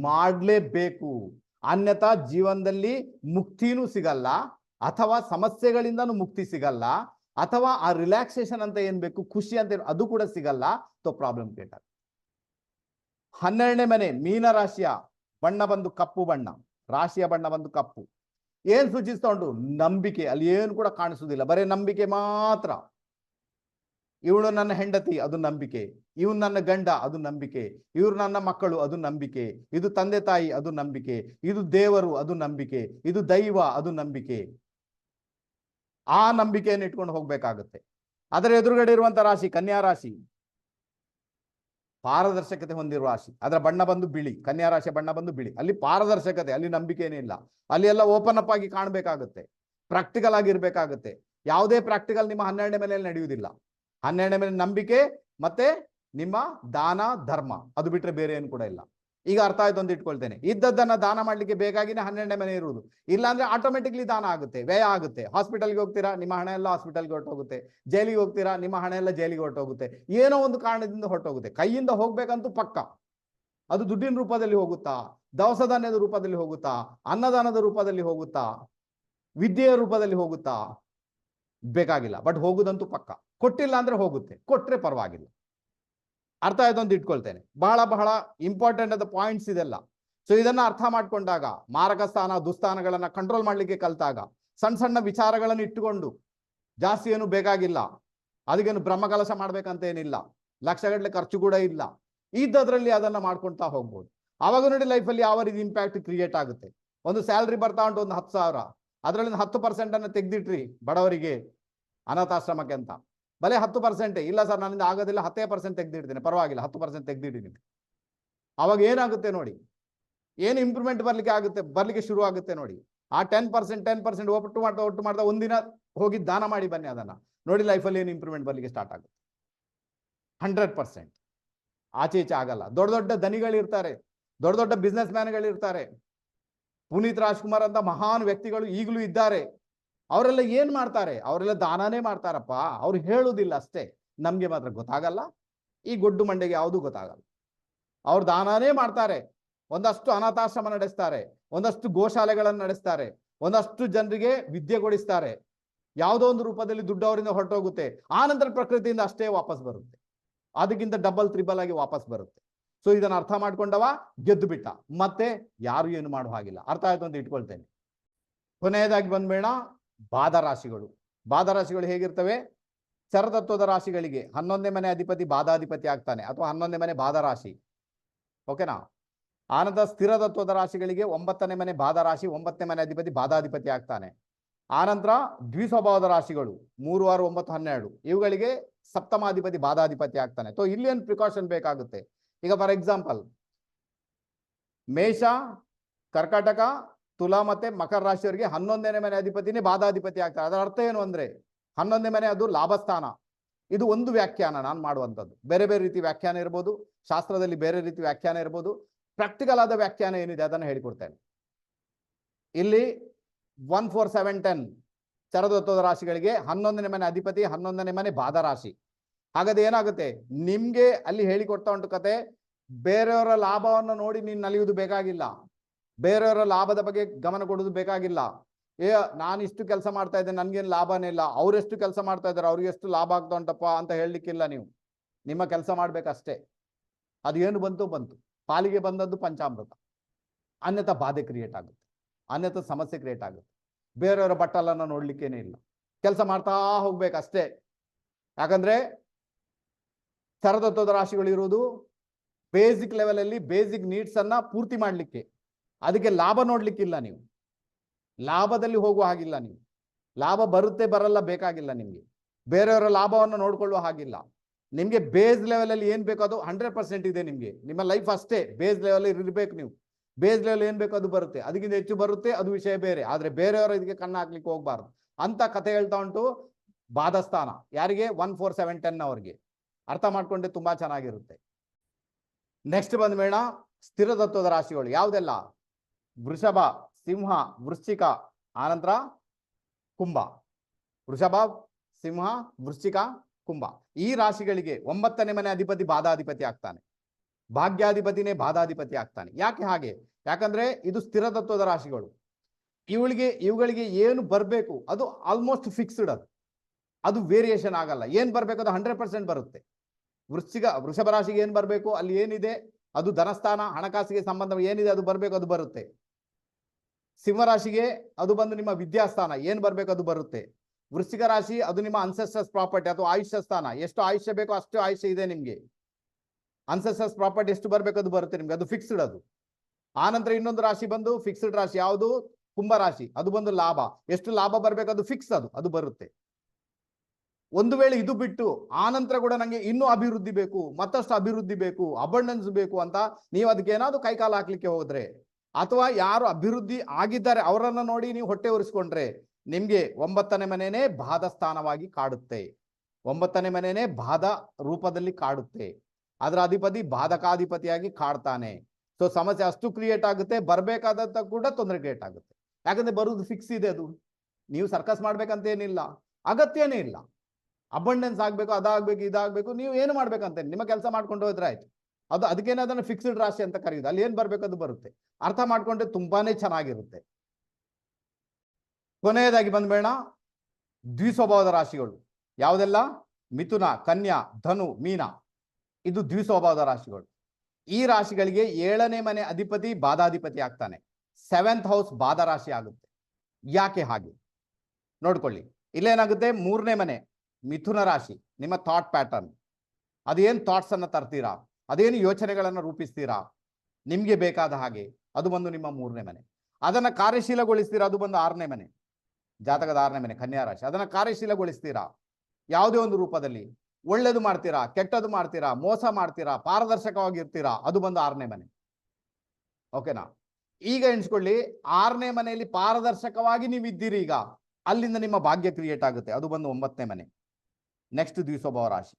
ಮಾಡ್ಲೇಬೇಕು. ಅನ್ಯಥಾ ಜೀವನದಲ್ಲಿ ಮುಕ್ತಿನೂ ಸಿಗಲ್ಲ, ಅಥವಾ ಸಮಸ್ಯೆಗಳಿಂದನೂ ಮುಕ್ತಿ ಸಿಗಲ್ಲ, ಅಥವಾ ಆ ರಿಲ್ಯಾಕ್ಸೇಷನ್ ಅಂತ ಏನ್ ಬೇಕು, ಖುಷಿ ಅಂತ ಅದು ಕೂಡ ಸಿಗಲ್ಲ. ತೋ ಪ್ರಾಬ್ಲಮ್ ಕ್ರಿಯೇಟ್ ಆಗುತ್ತೆ ಹನ್ನೆರಡನೇ ಮನೆ, ಮೀನ ರಾಶಿಯ ಬಣ್ಣ ಬಂದು ಕಪ್ಪು ಬಣ್ಣ, ರಾಶಿಯ ಬಣ್ಣ ಬಂದು ಕಪ್ಪು. ಏನ್ ಸೂಚಿಸ್ತಾ ಉಂಟು? ನಂಬಿಕೆ. ಅಲ್ಲಿ ಏನು ಕೂಡ ಕಾಣಿಸುವುದಿಲ್ಲ. ಬರೀ ನಂಬಿಕೆ ಮಾತ್ರ. ಇವಳು ನನ್ನ ಹೆಂಡತಿ, ಅದು ನಂಬಿಕೆ. ಇವನು ನನ್ನ ಗಂಡ, ಅದು ನಂಬಿಕೆ. ಇವ್ರು ನನ್ನ ಮಕ್ಕಳು, ಅದು ನಂಬಿಕೆ. ಇದು ತಂದೆ ತಾಯಿ, ಅದು ನಂಬಿಕೆ. ಇದು ದೇವರು, ಅದು ನಂಬಿಕೆ. ಇದು ದೈವ, ಅದು ನಂಬಿಕೆ. ಆ ನಂಬಿಕೆಯನ್ನು ಇಟ್ಕೊಂಡು ಹೋಗ್ಬೇಕಾಗುತ್ತೆ. ಅದರ ಎದುರುಗಡೆ ಇರುವಂತ ರಾಶಿ, ಕನ್ಯಾ ರಾಶಿ. ಪಾರದರ್ಶಕತೆ ಹೊಂದಿರುವ ರಾಶಿ. ಅದರ ಬಣ್ಣ ಬಂದು ಬಿಳಿ. ಕನ್ಯಾ ರಾಶಿಯ ಬಣ್ಣ ಬಂದು ಬಿಳಿ. ಅಲ್ಲಿ ಪಾರದರ್ಶಕತೆ, ಅಲ್ಲಿ ನಂಬಿಕೆನೇ ಇಲ್ಲ. ಅಲ್ಲಿ ಎಲ್ಲ ಓಪನ್ ಅಪ್ ಆಗಿ ಕಾಣಬೇಕಾಗುತ್ತೆ. ಪ್ರಾಕ್ಟಿಕಲ್ ಆಗಿ ಇರ್ಬೇಕಾಗುತ್ತೆ ಯಾವುದೇ ಪ್ರಾಕ್ಟಿಕಲ್ ನಿಮ್ಮ ಹನ್ನೆರಡನೇ ಮನೆಯಲ್ಲಿ ನಡೆಯುವುದಿಲ್ಲ. ಹನ್ನೆರಡನೇ ಮೇಲೆ ನಂಬಿಕೆ ಮತ್ತೆ ನಿಮ್ಮ ದಾನ, ಧರ್ಮ. ಅದು ಬಿಟ್ರೆ ಬೇರೆ ಏನು ಕೂಡ ಇಲ್ಲ. ಈಗ ಅರ್ಥ ಆಯ್ತು ಅಂತ ಇಟ್ಕೊಳ್ತೇನೆ. ಇದ್ದದ್ದನ್ನ ದಾನ ಮಾಡ್ಲಿಕ್ಕೆ ಬೇಕಾಗಿನೇ ಹನ್ನೆರಡನೇ ಮನೆ ಇರುವುದು. ಇಲ್ಲಾಂದ್ರೆ ಆಟೋಮೆಟಿಕ್ಲಿ ದಾನ ಆಗುತ್ತೆ, ವ್ಯಯ ಆಗುತ್ತೆ. ಹಾಸ್ಪಿಟಲ್ಗೆ ಹೋಗ್ತೀರಾ, ನಿಮ್ಮ ಹಣ ಎಲ್ಲ ಹಾಸ್ಪಿಟಲ್ಗೆ ಹೊರಟೋಗುತ್ತೆ. ಜೈಲಿಗೆ ಹೋಗ್ತೀರಾ, ನಿಮ್ಮ ಹಣ ಎಲ್ಲ ಜೈಲಿಗೆ ಹೊರಟೋಗುತ್ತೆ. ಏನೋ ಒಂದು ಕಾರಣದಿಂದ ಹೊರಟೋಗುತ್ತೆ. ಕೈಯಿಂದ ಹೋಗ್ಬೇಕಂತೂ ಪಕ್ಕ. ಅದು ದುಡ್ಡಿನ ರೂಪದಲ್ಲಿ ಹೋಗುತ್ತಾ? ದವಸ ಧಾನ್ಯದ ರೂಪದಲ್ಲಿ ಹೋಗುತ್ತಾ? ಅನ್ನದಾನದ ರೂಪದಲ್ಲಿ ಹೋಗುತ್ತಾ? ವಿದ್ಯೆಯ ರೂಪದಲ್ಲಿ ಹೋಗುತ್ತಾ? ಬೇಕಾಗಿಲ್ಲ. ಬಟ್ ಹೋಗುದಂತೂ ಪಕ್ಕ. ಕೊಟ್ಟಿಲ್ಲ ಅಂದ್ರೆ ಹೋಗುತ್ತೆ. ಕೊಟ್ರೆ ಪರವಾಗಿಲ್ಲ. ಅರ್ಥ ಆಯ್ತು ಅಂತ ಇಟ್ಕೊಳ್ತೇನೆ. ಬಹಳ ಬಹಳ ಇಂಪಾರ್ಟೆಂಟ್ ಆದ ಪಾಯಿಂಟ್ಸ್ ಇದೆಲ್ಲ. ಸೊ ಇದನ್ನ ಅರ್ಥ ಮಾಡ್ಕೊಂಡಾಗ ಮಾರಕ ಸ್ಥಾನ ದುಸ್ಥಾನಗಳನ್ನ ಕಂಟ್ರೋಲ್ ಮಾಡ್ಲಿಕ್ಕೆ ಕಲ್ತಾಗ, ಸಣ್ಣ ಸಣ್ಣ ವಿಚಾರಗಳನ್ನು ಇಟ್ಟುಕೊಂಡು ಜಾಸ್ತಿ ಏನು ಬೇಕಾಗಿಲ್ಲ. ಅದಕ್ಕೇನು ಬ್ರಹ್ಮಕಲಶ ಮಾಡ್ಬೇಕಂತ ಏನಿಲ್ಲ. ಲಕ್ಷಗಟ್ಟಲೆ ಖರ್ಚು ಕೂಡ ಇಲ್ಲ. ಇದ್ದದ್ರಲ್ಲಿ ಅದನ್ನ ಮಾಡ್ಕೊಳ್ತಾ ಹೋಗ್ಬೋದು. ಅವಾಗ ನೋಡಿ ಲೈಫಲ್ಲಿ ಯಾವ ರೀತಿ ಇಂಪ್ಯಾಕ್ಟ್ ಕ್ರಿಯೇಟ್ ಆಗುತ್ತೆ. ಒಂದು ಸ್ಯಾಲ್ರಿ ಬರ್ತಾ ಉಂಟು ಒಂದು ಹತ್ತು ಸಾವಿರ. ಅದರಲ್ಲಿ ಹತ್ತು ಪರ್ಸೆಂಟ್ ಅನ್ನ ತೆಗ್ದಿಟ್ರಿ ಬಡವರಿಗೆ ಅನಾಥಾಶ್ರಮಕ್ಕೆ ಅಂತ. ಬಲೆ ಹತ್ತು ಪರ್ಸೆಂಟ್ ಇಲ್ಲ ಸರ್ ನನ್ನಿಂದ ಆಗೋದಿಲ್ಲ, ಹತ್ತೇ ಪರ್ಸೆಂಟ್ ತೆಗೆದಿಡ್ತೀನಿ. ಪರವಾಗಿಲ್ಲ, ಹತ್ತು ಪರ್ಸೆಂಟ್ ತೆಗೆದಿಡಿ ಅವಾಗ ಏನಾಗುತ್ತೆ ನೋಡಿ, ಏನು ಇಂಪ್ರೂವ್ಮೆಂಟ್ ಬರ್ಲಿಕ್ಕೆ ಆಗುತ್ತೆ, ಬರ್ಲಿಕ್ಕೆ ಶುರು ಆಗುತ್ತೆ ನೋಡಿ. ಆ ಟೆನ್ ಪರ್ಸೆಂಟ್ ಟೆನ್ ಪರ್ಸೆಂಟ್ ಒಟ್ಟು ಮಾಡ್ತಾ ಒಟ್ಟು ಮಾಡ್ತಾ ಒಂದಿನ ಹೋಗಿ ದಾನ ಮಾಡಿ ಬನ್ನಿ ಅದನ್ನ. ನೋಡಿ ಲೈಫಲ್ಲಿ ಏನು ಇಂಪ್ರೂವ್ಮೆಂಟ್ ಬರ್ಲಿಕ್ಕೆ ಸ್ಟಾರ್ಟ್ ಆಗುತ್ತೆ. ಹಂಡ್ರೆಡ್ ಪರ್ಸೆಂಟ್ ಆಚೆ ಈಚೆ ಆಗಲ್ಲ. ದೊಡ್ಡ ದೊಡ್ಡ ದನಿಗಳಿರ್ತಾರೆ ದೊಡ್ಡ ದೊಡ್ಡ ಬಿಸ್ನೆಸ್ ಮ್ಯಾನ್ಗಳಿರ್ತಾರೆ ಪುನೀತ್ ರಾಜ್ಕುಮಾರ್ ಅಂತ ಮಹಾನ್ ವ್ಯಕ್ತಿಗಳು ಈಗಲೂ ಇದ್ದಾರೆ. ಅವರೆಲ್ಲ ಏನ್ ಮಾಡ್ತಾರೆ? ಅವರೆಲ್ಲ ದಾನನೇ ಮಾಡ್ತಾರಪ್ಪ. ಅವ್ರು ಹೇಳುದಿಲ್ಲ ಅಷ್ಟೇ. ನಮ್ಗೆ ಮಾತ್ರ ಗೊತ್ತಾಗಲ್ಲ. ಈ ಗೊಡ್ಡು ಮಂಡೆಗೆ ಯಾವುದೂ ಗೊತ್ತಾಗಲ್ಲ. ಅವ್ರು ದಾನನೇ ಮಾಡ್ತಾರೆ. ಒಂದಷ್ಟು ಅನಾಥಾಶ್ರಮ ನಡೆಸ್ತಾರೆ. ಒಂದಷ್ಟು ಗೋಶಾಲೆಗಳನ್ನು ನಡೆಸ್ತಾರೆ. ಒಂದಷ್ಟು ಜನರಿಗೆ ವಿದ್ಯೆ ಕೊಡಿಸ್ತಾರೆ. ಯಾವುದೋ ಒಂದು ರೂಪದಲ್ಲಿ ದುಡ್ಡು ಅವರಿಂದ ಹೊರಟೋಗುತ್ತೆ. ಆನಂತರ ನಂತರ ಪ್ರಕೃತಿಯಿಂದ ಅಷ್ಟೇ ವಾಪಸ್ ಬರುತ್ತೆ. ಅದಕ್ಕಿಂತ ಡಬಲ್ ತ್ರಿಬಲ್ ಆಗಿ ವಾಪಸ್ ಬರುತ್ತೆ. ಸೊ ಇದನ್ನ ಅರ್ಥ ಮಾಡ್ಕೊಂಡವ? ಗೆದ್ದು ಬಿಟ್ಟ. ಮತ್ತೆ ಯಾರು ಏನು ಮಾಡುವ ಹಾಗಿಲ್ಲ. ಅರ್ಥ ಆಯ್ತು ಅಂತ ಇಟ್ಕೊಳ್ತೇನೆ. ಕೊನೆಯದಾಗಿ ಬಂದ್ಬೇಡ ಬಾಧ ರಾಶಿಗಳು. ಬಾಧ ರಾಶಿಗಳು ಹೇಗಿರ್ತವೆ? ಚರತತ್ವದ ರಾಶಿಗಳಿಗೆ. ಹನ್ನೊಂದನೇ ಮನೆ ಅಧಿಪತಿ ಬಾಧಾಧಿಪತಿ ಆಗ್ತಾನೆ. ಅಥವಾ ಹನ್ನೊಂದನೇ ಮನೆ ಬಾದರಾಶಿ ಓಕೆನಾ ಆನಂದ ಸ್ಥಿರ ತತ್ವದ ರಾಶಿಗಳಿಗೆ ಒಂಬತ್ತನೇ ಮನೆ ಬಾದರಾಶಿ ಒಂಬತ್ತನೇ ಮನೆ ಅಧಿಪತಿ ಬಾಧಾಧಿಪತಿ ಆಗ್ತಾನೆ. ಆನಂತರ ದ್ವಿಸ್ವಭಾವದ ರಾಶಿಗಳು. ಮೂರು, ಆರು, ಒಂಬತ್ತು, ಹನ್ನೆರಡು. ಇವುಗಳಿಗೆ ಸಪ್ತಮಾಧಿಪತಿ ಬಾಧಾಧಿಪತಿ ಆಗ್ತಾನೆ. ಸೊ ಇಲ್ಲಿ ಏನು ಪ್ರಿಕಾಷನ್ ಬೇಕಾಗುತ್ತೆ? ಈಗ ಫಾರ್ ಎಕ್ಸಾಂಪಲ್ ಮೇಷ, ಕರ್ಕಾಟಕ ತುಲಾ ಮತ್ತೆ ಮಕರ ರಾಶಿಯವರಿಗೆ ಹನ್ನೊಂದನೇ ಮನೆ ಅಧಿಪತಿನೇ ಬಾಧಾಧಿಪತಿ ಆಗ್ತಾರೆ. ಅದರ ಅರ್ಥ ಏನು ಅಂದ್ರೆ ಹನ್ನೊಂದನೇ ಮನೆ ಅದು ಲಾಭಸ್ಥಾನ. ಇದು ಒಂದು ವ್ಯಾಖ್ಯಾನ ನಾನು ಮಾಡುವಂಥದ್ದು. ಬೇರೆ ಬೇರೆ ರೀತಿ ವ್ಯಾಖ್ಯಾನ ಇರ್ಬೋದು. ಶಾಸ್ತ್ರದಲ್ಲಿ ಬೇರೆ ರೀತಿ ವ್ಯಾಖ್ಯಾನ ಇರ್ಬೋದು. ಪ್ರಾಕ್ಟಿಕಲ್ ಆದ ವ್ಯಾಖ್ಯಾನ ಏನಿದೆ ಅದನ್ನು ಹೇಳಿಕೊಡ್ತೇನೆ. ಇಲ್ಲಿ ಒನ್ ಫೋರ್ ಸೆವೆನ್ ಟೆನ್ ಚರದತ್ವದ ರಾಶಿಗಳಿಗೆ ಹನ್ನೊಂದನೇ ಮನೆ ಅಧಿಪತಿ, ಹನ್ನೊಂದನೇ ಮನೆ ಬಾಧ ರಾಶಿ. ಹಾಗಾದ್ರೆ ಏನಾಗುತ್ತೆ? ನಿಮ್ಗೆ ಅಲ್ಲಿ ಹೇಳಿಕೊಡ್ತಾ ಉಂಟು ಕತೆ, ಬೇರೆಯವರ ಲಾಭವನ್ನು ನೋಡಿ ನೀನು ನಲಿಯುವುದು ಬೇಕಾಗಿಲ್ಲ. ಬೇರೆಯವರ ಲಾಭದ ಬಗ್ಗೆ ಗಮನ ಕೊಡೋದು ಬೇಕಾಗಿಲ್ಲ. ಏ, ನಾನು ಇಷ್ಟು ಕೆಲಸ ಮಾಡ್ತಾ ಇದ್ದೇನೆ, ನನ್ಗೇನು ಲಾಭನೇ ಇಲ್ಲ. ಅವ್ರೆಷ್ಟು ಕೆಲಸ ಮಾಡ್ತಾ ಇದ್ದಾರೆ, ಅವ್ರಿಗೆ ಎಷ್ಟು ಲಾಭ ಆಗ್ತಾ ಉಂಟಪ್ಪ ಅಂತ ಹೇಳಲಿಕ್ಕಿಲ್ಲ ನೀವು. ನಿಮ್ಮ ಕೆಲಸ ಮಾಡ್ಬೇಕಷ್ಟೇ. ಅದು ಏನು ಬಂತು ಬಂತು. ಪಾಲಿಗೆ ಬಂದದ್ದು ಪಂಚಾಮೃತ. ಅನ್ಯತಾ ಬಾಧೆ ಕ್ರಿಯೇಟ್ ಆಗುತ್ತೆ. ಅನ್ಯತ ಸಮಸ್ಯೆ ಕ್ರಿಯೇಟ್ ಆಗುತ್ತೆ. ಬೇರೆಯವರ ಬಟ್ಟಲನ್ನ ನೋಡ್ಲಿಕ್ಕೇನೆ ಇಲ್ಲ. ಕೆಲಸ ಮಾಡ್ತಾ ಹೋಗ್ಬೇಕಷ್ಟೇ. ಯಾಕಂದ್ರೆ ಸರದತ್ವದ ರಾಶಿಗಳು ಇರುವುದು ಬೇಸಿಕ್ ಲೆವೆಲಲ್ಲಿ ಬೇಸಿಕ್ ನೀಡ್ಸ್ ಅನ್ನ ಪೂರ್ತಿ ಮಾಡಲಿಕ್ಕೆ. ಅದಕ್ಕೆ ಲಾಭ ನೋಡ್ಲಿಕ್ಕಿಲ್ಲ ನೀವು. ಲಾಭದಲ್ಲಿ ಹೋಗುವ ಹಾಗಿಲ್ಲ ನೀವು. ಲಾಭ ಬರುತ್ತೆ ಬರಲ್ಲ ಬೇಕಾಗಿಲ್ಲ ನಿಮ್ಗೆ. ಬೇರೆಯವರ ಲಾಭವನ್ನು ನೋಡ್ಕೊಳ್ಳುವ ಹಾಗಿಲ್ಲ. ನಿಮ್ಗೆ ಬೇಸ್ ಲೆವೆಲಲ್ಲಿ ಏನು ಬೇಕೋ ಅದು ಹಂಡ್ರೆಡ್ ಇದೆ ನಿಮ್ಗೆ. ನಿಮ್ಮ ಲೈಫ್ ಅಷ್ಟೇ. ಬೇಸ್ ಲೆವೆಲ್ ಇರಬೇಕು ನೀವು. ಬೇಸ್ ಲೆವೆಲ್ ಏನ್ ಬೇಕೋ ಅದು ಬರುತ್ತೆ. ಅದಕ್ಕಿಂತ ಹೆಚ್ಚು ಬರುತ್ತೆ, ಅದು ವಿಷಯ ಬೇರೆ. ಆದ್ರೆ ಬೇರೆಯವರ ಇದಕ್ಕೆ ಕಣ್ಣು ಹಾಕ್ಲಿಕ್ಕೆ ಹೋಗ್ಬಾರ್ದು. ಅಂತ ಕತೆ ಹೇಳ್ತಾ ಉಂಟು ಬಾಧಸ್ಥಾನ ಯಾರಿಗೆ? ಒನ್ ಫೋರ್ ಸೆವೆನ್ ಟೆನ್ ಅವ್ರಿಗೆ ಅರ್ಥ ಮಾಡ್ಕೊಂಡೆ ತುಂಬಾ ಚೆನ್ನಾಗಿರುತ್ತೆ. ನೆಕ್ಸ್ಟ್ ಬಂದ ಮೇಣ ಸ್ಥಿರ ತತ್ವದ ರಾಶಿಗಳು. ಯಾವುದೆಲ್ಲ? ವೃಷಭ, ಸಿಂಹ, ವೃಶ್ಚಿಕ, ಆನಂತರ ಕುಂಭ. ವೃಷಭ, ಸಿಂಹ, ವೃಶ್ಚಿಕ, ಕುಂಭ. ಈ ರಾಶಿಗಳಿಗೆ ಒಂಬತ್ತನೇ ಮನೆ ಅಧಿಪತಿ ಬಾಧಾಧಿಪತಿ ಆಗ್ತಾನೆ. ಭಾಗ್ಯಾಧಿಪತಿನೇ ಬಾಧಾಧಿಪತಿ ಆಗ್ತಾನೆ. ಯಾಕೆ ಹಾಗೆ? ಯಾಕಂದ್ರೆ ಇದು ಸ್ಥಿರ ತತ್ವದ ರಾಶಿಗಳು. ಇವಳಿಗೆ, ಇವುಗಳಿಗೆ ಏನು ಬರಬೇಕು ಅದು ಆಲ್ಮೋಸ್ಟ್ ಫಿಕ್ಸ್ಡ್ ಅದು. ಅದು ವೇರಿಯೇಷನ್ ಆಗಲ್ಲ. ಏನ್ ಬರಬೇಕು ಅದು ಹಂಡ್ರೆಡ್ ಪರ್ಸೆಂಟ್ ಬರುತ್ತೆ. ವೃಶ್ಚಿಕ, ವೃಷಭ ರಾಶಿಗೆ ಏನ್ ಬರಬೇಕು? ಅಲ್ಲಿ ಏನಿದೆ? ಅದು ಧನಸ್ಥಾನ, ಹಣಕಾಸಿಗೆ ಸಂಬಂಧ ಏನಿದೆ ಅದು ಬರಬೇಕು ಅದು ಬರುತ್ತೆ. ಸಿಂಹರಾಶಿಗೆ ಅದು ಬಂದು ನಿಮ್ಮ ವಿದ್ಯಾಸ್ಥಾನ, ಏನ್ ಬರ್ಬೇಕು ಅದು ಬರುತ್ತೆ. ವೃಶ್ಚಿಕ ರಾಶಿ, ಅದು ನಿಮ್ಮ ಅನ್ಸೆಸ್ಟರ್ಸ್ ಪ್ರಾಪರ್ಟಿ ಅಥವಾ ಆಯುಷ್ಯ ಸ್ಥಾನ. ಎಷ್ಟು ಆಯುಷ್ಯ ಬೇಕೋ ಅಷ್ಟು ಆಯುಷ್ಯ ಇದೆ ನಿಮ್ಗೆ. ಅನ್ಸೆಸ್ಟರ್ಸ್ ಪ್ರಾಪರ್ಟಿ ಎಷ್ಟು ಬರ್ಬೇಕು ಅದು ಬರುತ್ತೆ ನಿಮ್ಗೆ. ಅದು ಫಿಕ್ಸ್ಡ್ ಅದು. ಆನಂತರ ಇನ್ನೊಂದು ರಾಶಿ ಬಂದು ಫಿಕ್ಸ್ಡ್ ರಾಶಿ. ಯಾವುದು? ಕುಂಭ ರಾಶಿ. ಅದು ಬಂದು ಲಾಭ. ಎಷ್ಟು ಲಾಭ ಬರ್ಬೇಕು ಅದು ಫಿಕ್ಸ್ ಅದು. ಅದು ಬರುತ್ತೆ. ಒಂದು ವೇಳೆ ಇದು ಬಿಟ್ಟು ಆನಂತರ ಕೂಡ ನಂಗೆ ಇನ್ನೂ ಅಭಿವೃದ್ಧಿ ಬೇಕು, ಮತ್ತಷ್ಟು ಅಭಿವೃದ್ಧಿ ಬೇಕು ಅಬಂಡೆನ್ಸ್ ಬೇಕು ಅಂತ ನೀವು ಅದಕ್ಕೆ ಏನಾದ್ರು ಕೈಕಾಲ ಹಾಕ್ಲಿಕ್ಕೆ ಹೋದ್ರೆ ಅಥವಾ ಯಾರು ಅಭಿವೃದ್ಧಿ ಆಗಿದ್ದಾರೆ ಅವರನ್ನ ನೋಡಿ ನೀವು ಹೊಟ್ಟೆ ಉರಿಸ್ಕೊಂಡ್ರೆ ನಿಮ್ಗೆ ಒಂಬತ್ತನೇ ಮನೆನೇ ಬಾಧ ಸ್ಥಾನವಾಗಿ ಕಾಡುತ್ತೆ. ಒಂಬತ್ತನೇ ಮನೆನೇ ಬಾಧ ರೂಪದಲ್ಲಿ ಕಾಡುತ್ತೆ. ಅದರ ಅಧಿಪತಿ ಬಾಧಕಾಧಿಪತಿಯಾಗಿ ಕಾಡ್ತಾನೆ. ಸೊ ಸಮಸ್ಯೆ ಅಷ್ಟು ಕ್ರಿಯೇಟ್ ಆಗುತ್ತೆ, ಬರ್ಬೇಕಾದಂತ ಕೂಡ ತೊಂದರೆ ಕ್ರಿಯೇಟ್ ಆಗುತ್ತೆ. ಯಾಕಂದ್ರೆ ಬರುವುದು ಫಿಕ್ಸ್ ಇದೆ ಅದು. ನೀವು ಸರ್ಕಸ್ ಮಾಡ್ಬೇಕಂತ ಏನಿಲ್ಲ ಅಗತ್ಯನೇ ಇಲ್ಲ. ಅಬಂಡೆನ್ಸ್ ಆಗ್ಬೇಕು, ಅದಾಗ್ಬೇಕು, ಇದಾಗ್ಬೇಕು, ನೀವು ಏನು ಮಾಡ್ಬೇಕಂತ ನಿಮ್ಮ ಕೆಲಸ ಮಾಡ್ಕೊಂಡು ಹೋದ್ರೆ ಆಯ್ತು. ಅದು ಅದಕ್ಕೇನೆ ಅದನ್ನ ಫಿಕ್ಸ್ಡ್ ರಾಶಿ ಅಂತ ಕರೆಯುದು ಅಲ್ಲಿ ಏನ್ ಬರ್ಬೇಕು ಅದು ಬರುತ್ತೆ. ಅರ್ಥ ಮಾಡ್ಕೊಂಡ್ರೆ ತುಂಬಾನೇ ಚೆನ್ನಾಗಿರುತ್ತೆ. ಕೊನೆಯದಾಗಿ ಬಂದ್ಬೇಡ ದ್ವಿಸ್ವಭಾವದ ರಾಶಿಗಳು. ಯಾವುದೆಲ್ಲ? ಮಿಥುನ, ಕನ್ಯಾ, ಧನು, ಮೀನ. ಇದು ದ್ವಿಸ್ವಭಾವದ ರಾಶಿಗಳು. ಈ ರಾಶಿಗಳಿಗೆ ಏಳನೇ ಮನೆ ಅಧಿಪತಿ ಬಾಧಾಧಿಪತಿ ಆಗ್ತಾನೆ. ಸೆವೆಂತ್ ಹೌಸ್ ಬಾಧ ರಾಶಿ ಆಗುತ್ತೆ. ಯಾಕೆ ಹಾಗೆ? ನೋಡ್ಕೊಳ್ಳಿ. ಇಲ್ಲೇನಾಗುತ್ತೆ? ಮೂರನೇ ಮನೆ ಮಿಥುನ ರಾಶಿ. ನಿಮ್ಮ ಥಾಟ್ ಪ್ಯಾಟರ್ನ್ ಅದೇನು ಥಾಟ್ಸ್ ಅನ್ನ ತರ್ತೀರಾ? ಅದೇನು ಯೋಚನೆಗಳನ್ನು ರೂಪಿಸ್ತೀರಾ? ನಿಮಗೆ ಬೇಕಾದ ಹಾಗೆ. ಅದು ಬಂದು ನಿಮ್ಮ ಮೂರನೇ ಮನೆ. ಅದನ್ನ ಕಾರ್ಯಶೀಲಗೊಳಿಸ್ತೀರಾ? ಅದು ಬಂದು ಆರನೇ ಮನೆ. ಜಾತಕದ ಆರನೇ ಮನೆ, ಕನ್ಯಾ ರಾಶಿ. ಅದನ್ನ ಕಾರ್ಯಶೀಲಗೊಳಿಸ್ತೀರಾ? ಯಾವುದೇ ಒಂದು ರೂಪದಲ್ಲಿ. ಒಳ್ಳೇದು ಮಾಡ್ತೀರಾ? ಕೆಟ್ಟದ್ದು ಮಾಡ್ತೀರಾ? ಮೋಸ ಮಾಡ್ತೀರಾ? ಪಾರದರ್ಶಕವಾಗಿರ್ತೀರಾ? ಅದು ಬಂದು ಆರನೇ ಮನೆ. ಓಕೆನಾ? ಈಗ ಎಣಿಸ್ಕೊಳ್ಳಿ, ಆರನೇ ಮನೆಯಲ್ಲಿ ಪಾರದರ್ಶಕವಾಗಿ ನೀವು ಇದ್ದೀರಿ ಈಗ. ಅಲ್ಲಿಂದ ನಿಮ್ಮ ಭಾಗ್ಯ ಕ್ರಿಯೇಟ್ ಆಗುತ್ತೆ. ಅದು ಬಂದು ಒಂಬತ್ತನೇ ಮನೆ. ನೆಕ್ಸ್ಟ್ ದ್ವಿಸ್ವಭಾವ ರಾಶಿ.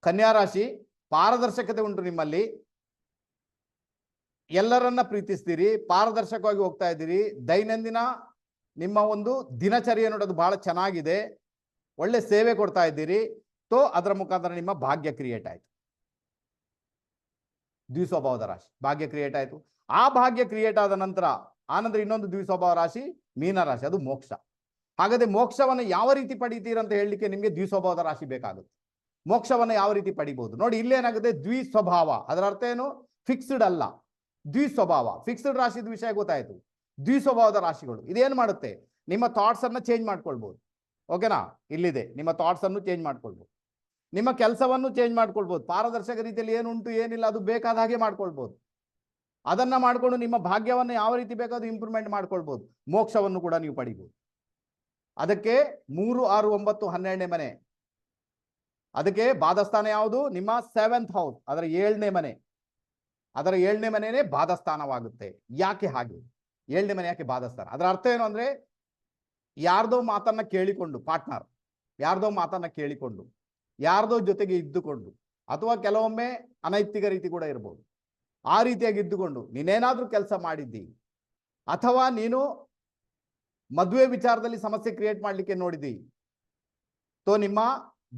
ಕನ್ಯಾ ರಾಶಿ ಪಾರದರ್ಶಕತೆ ಉಂಟು ನಿಮ್ಮಲ್ಲಿ. ಎಲ್ಲರನ್ನ ಪ್ರೀತಿಸ್ತೀರಿ, ಪಾರದರ್ಶಕವಾಗಿ ಹೋಗ್ತಾ ಇದ್ದೀರಿ. ದೈನಂದಿನ ನಿಮ್ಮ ಒಂದು ದಿನಚರ್ಯ ನೋಡೋದು ಬಹಳ ಚೆನ್ನಾಗಿದೆ. ಒಳ್ಳೆ ಸೇವೆ ಕೊಡ್ತಾ ಇದ್ದೀರಿ. ತೋ, ಅದರ ಮುಖಾಂತರ ನಿಮ್ಮ ಭಾಗ್ಯ ಕ್ರಿಯೇಟ್ ಆಯ್ತು. ದ್ವಿಸ್ವಭಾವದ ರಾಶಿ. ಭಾಗ್ಯ ಕ್ರಿಯೇಟ್ ಆಯ್ತು. ಆ ಭಾಗ್ಯ ಕ್ರಿಯೇಟ್ ಆದ ನಂತರ ಆನಂತರ ಇನ್ನೊಂದು ದ್ವಿಸ್ವಭಾವ ರಾಶಿ, ಮೀನ ರಾಶಿ. ಅದು ಮೋಕ್ಷ. ಹಾಗಾದ್ರೆ ಮೋಕ್ಷವನ್ನು ಯಾವ ರೀತಿ ಪಡಿತೀರಂತ ಹೇಳಲಿಕ್ಕೆ ನಿಮಗೆ ದ್ವಿಸ್ವಭಾವದ ರಾಶಿ ಬೇಕಾಗುತ್ತೆ. ಮೋಕ್ಷವನ್ನು ಯಾವ ರೀತಿ ಪಡಿಬಹುದು? ನೋಡಿ ಇಲ್ಲೇನಾಗುತ್ತೆ ದ್ವಿಸ್ವಭಾವ. ಅದರ ಅರ್ಥ ಏನು? ಫಿಕ್ಸ್ಡ್ ಅಲ್ಲ. ದ್ವಿಸ್ವಭಾವ. ಫಿಕ್ಸ್ಡ್ ರಾಶಿದ ವಿಷಯ ಗೊತ್ತಾಯ್ತು. ದ್ವಿಸ್ವಭಾವದ ರಾಶಿಗಳು. ಇದೇನ್ ಮಾಡುತ್ತೆ? ನಿಮ್ಮ ಥಾಟ್ಸ್ ಅನ್ನ ಚೇಂಜ್ ಮಾಡ್ಕೊಳ್ಬಹುದು ಓಕೆನಾ ಇಲ್ಲಿದೆ. ನಿಮ್ಮ ಥಾಟ್ಸ್ ಅನ್ನು ಚೇಂಜ್ ಮಾಡ್ಕೊಳ್ಬಹುದು ನಿಮ್ಮ ಕೆಲಸವನ್ನು ಚೇಂಜ್ ಮಾಡ್ಕೊಳ್ಬಹುದು ಪಾರದರ್ಶಕ ರೀತಿಯಲ್ಲಿ ಏನುಂಟು ಏನಿಲ್ಲ, ಅದು ಬೇಕಾದ ಹಾಗೆ ಮಾಡ್ಕೊಳ್ಬಹುದು ಅದನ್ನ ಮಾಡ್ಕೊಂಡು ನಿಮ್ಮ ಭಾಗ್ಯವನ್ನು ಯಾವ ರೀತಿ ಬೇಕಾದ್ರೂ ಇಂಪ್ರೂವ್ಮೆಂಟ್ ಮಾಡ್ಕೊಳ್ಬಹುದು ಮೋಕ್ಷವನ್ನು ಕೂಡ ನೀವು ಪಡಿಬಹುದು ಅದಕ್ಕೆ ಮೂರು, ಆರು, ಒಂಬತ್ತು, ಹನ್ನೆರಡನೇ ಮನೆ. ಅದಕ್ಕೆ ಬಾಧಸ್ಥಾನ ಯಾವುದು? ನಿಮ್ಮ ಸೆವೆಂತ್ ಹೌಸ್ ಅದರ ಏಳನೇ ಮನೆ. ಅದರ ಏಳನೇ ಮನೆನೇ ಬಾಧಸ್ಥಾನವಾಗುತ್ತೆ. ಯಾಕೆ ಹಾಗೆ? ಏಳನೇ ಮನೆ ಯಾಕೆ ಬಾಧಸ್ಥಾನ? ಅದರ ಅರ್ಥ ಏನು ಅಂದ್ರೆ, ಯಾರ್ದೋ ಮಾತನ್ನ ಕೇಳಿಕೊಂಡು ಪಾರ್ಟ್ನರ್ ಯಾರ್ದೋ ಮಾತನ್ನ ಕೇಳಿಕೊಂಡು, ಯಾರ್ದೋ ಜೊತೆಗೆ ಇದ್ದುಕೊಂಡು, ಅಥವಾ ಕೆಲವೊಮ್ಮೆ ಅನೈತಿಕ ರೀತಿ ಕೂಡ ಇರ್ಬೋದು. ಆ ರೀತಿಯಾಗಿ ಇದ್ದುಕೊಂಡು, ನೀನೇನಾದ್ರೂ ಕೆಲಸ ಮಾಡಿದ್ದಿ, ಅಥವಾ ನೀನು ಮದುವೆ ವಿಚಾರದಲ್ಲಿ ಸಮಸ್ಯೆ ಕ್ರಿಯೇಟ್ ಮಾಡ್ಲಿಕ್ಕೆ ನೋಡಿದಿ ತೋ ನಿಮ್ಮ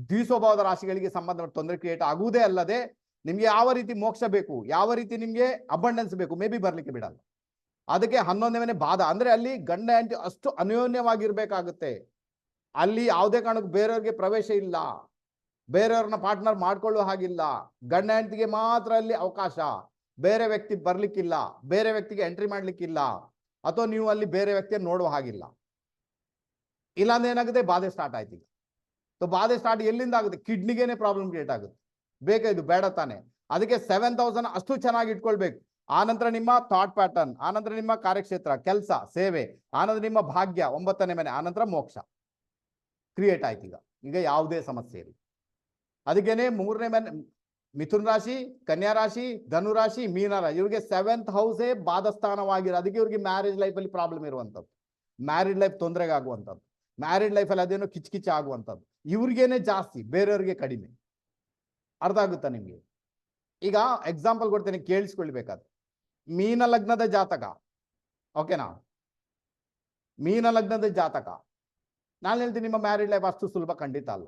ದ್ವಿಸ್ವಭಾವದ ರಾಶಿಗಳಿಗೆ ಸಂಬಂಧ ತೊಂದರೆ ಕ್ರಿಯೇಟ್ ಆಗುವುದೇ ಅಲ್ಲದೆ ನಿಮ್ಗೆ ಯಾವ ರೀತಿ ಮೋಕ್ಷ ಬೇಕು, ಯಾವ ರೀತಿ ನಿಮ್ಗೆ ಅಬಂಡೆನ್ಸ್ ಬೇಕು ಮೇ ಬಿ ಬರ್ಲಿಕ್ಕೆ ಬಿಡಲ್ಲ. ಅದಕ್ಕೆ ಹನ್ನೊಂದನೇ ಬಾಧ. ಅಂದ್ರೆ ಅಲ್ಲಿ ಗಂಡ, ಹೆಂಡತಿ ಅಷ್ಟು ಅನ್ಯೋನ್ಯವಾಗಿರ್ಬೇಕಾಗುತ್ತೆ. ಅಲ್ಲಿ ಯಾವುದೇ ಕಾರಣಕ್ಕೂ ಬೇರೆಯವ್ರಿಗೆ ಪ್ರವೇಶ ಇಲ್ಲ. ಬೇರೆಯವ್ರನ್ನ ಪಾರ್ಟ್ನರ್ ಮಾಡ್ಕೊಳ್ಳೋ ಹಾಗಿಲ್ಲ. ಗಂಡ, ಹೆಂಡತಿಗೆ ಮಾತ್ರ ಅಲ್ಲಿ ಅವಕಾಶ. ಬೇರೆ ವ್ಯಕ್ತಿ ಬರ್ಲಿಕ್ಕಿಲ್ಲ. ಬೇರೆ ವ್ಯಕ್ತಿಗೆ ಎಂಟ್ರಿ ಮಾಡ್ಲಿಕ್ಕಿಲ್ಲ. ಅಥವಾ ನೀವು ಅಲ್ಲಿ ಬೇರೆ ವ್ಯಕ್ತಿಯನ್ನು ನೋಡುವ ಹಾಗಿಲ್ಲ. ಇಲ್ಲಾಂದ್ರೆ ಏನಾಗುತ್ತೆ? ಬಾಧೆ ಸ್ಟಾರ್ಟ್ ಆಯ್ತು ಬಾಧೆ ಸ್ಟಾರ್ಟ್ ಎಲ್ಲಿಂದ ಆಗುತ್ತೆ? ಕಿಡ್ನಿಗೇನೆ ಪ್ರಾಬ್ಲಮ್ ಕ್ರಿಯೇಟ್ ಆಗುತ್ತೆ. ಬೇಕ ಇದು ಬೇಡ ತಾನೆ. ಅದಕ್ಕೆ ಸೆವೆನ್ ತೌಸಂಡ್ ಅಷ್ಟು ಚೆನ್ನಾಗಿ ಇಟ್ಕೊಳ್ಬೇಕು. ಆನಂತರ ನಿಮ್ಮ ಥಾಟ್ ಪ್ಯಾಟರ್ನ್ ಆನಂತರ ನಿಮ್ಮ ಕಾರ್ಯಕ್ಷೇತ್ರ, ಕೆಲಸ, ಸೇವೆ ಆನಂತರ ನಿಮ್ಮ ಭಾಗ್ಯ, ಒಂಬತ್ತನೇ ಮನೆ ಆನಂತರ ಮೋಕ್ಷ. ಕ್ರಿಯೇಟ್ ಆಯ್ತು ಈಗ. ಈಗ ಯಾವುದೇ ಸಮಸ್ಯೆ ಇಲ್ಲ. ಅದಕ್ಕೇನೆ ಮೂರನೇ ಮನೆ, ಮಿಥುನ್ ರಾಶಿ, ಕನ್ಯಾ ರಾಶಿ, ಧನು ರಾಶಿ, ಮೀನ ರಾಶಿ, ಇವ್ರಿಗೆ ಸೆವೆಂತ್ ಹೌಸೇ ಬಾಧಸ್ಥಾನವಾಗಿರೋ ಅದಕ್ಕೆ ಇವ್ರಿಗೆ ಮ್ಯಾರೇಜ್ ಲೈಫಲ್ಲಿ ಪ್ರಾಬ್ಲಮ್ ಇರುವಂಥದ್ದು. Married life ತೊಂದರೆಗಾಗುವಂಥದ್ದು. ಮ್ಯಾರಿಡ್ ಲೈಫಲ್ಲಿ ಅದೇನೋ ಕಿಚಕಿಚ ಆಗುವಂಥದ್ದು. ಇವ್ರಿಗೇನೆ ಜಾಸ್ತಿ, ಬೇರೆಯವ್ರಿಗೆ ಕಡಿಮೆ. ಅರ್ಥ ಆಗುತ್ತಾ ನಿಮ್ಗೆ? ಈಗ ಎಕ್ಸಾಂಪಲ್ ಕೊಡ್ತೇನೆ, ಕೇಳಿಸ್ಕೊಳ್ಬೇಕಾದ್ರೆ. ಮೀನ ಲಗ್ನದ ಜಾತಕ. ಓಕೆನಾ ಮೀನ ಲಗ್ನದ ಜಾತಕ. ನಾನು ಹೇಳ್ತೀನಿ, ನಿಮ್ಮ ಮ್ಯಾರಿಡ್ ಲೈಫ್ ಅಷ್ಟು ಸುಲಭ ಖಂಡಿತ ಅಲ್ಲ.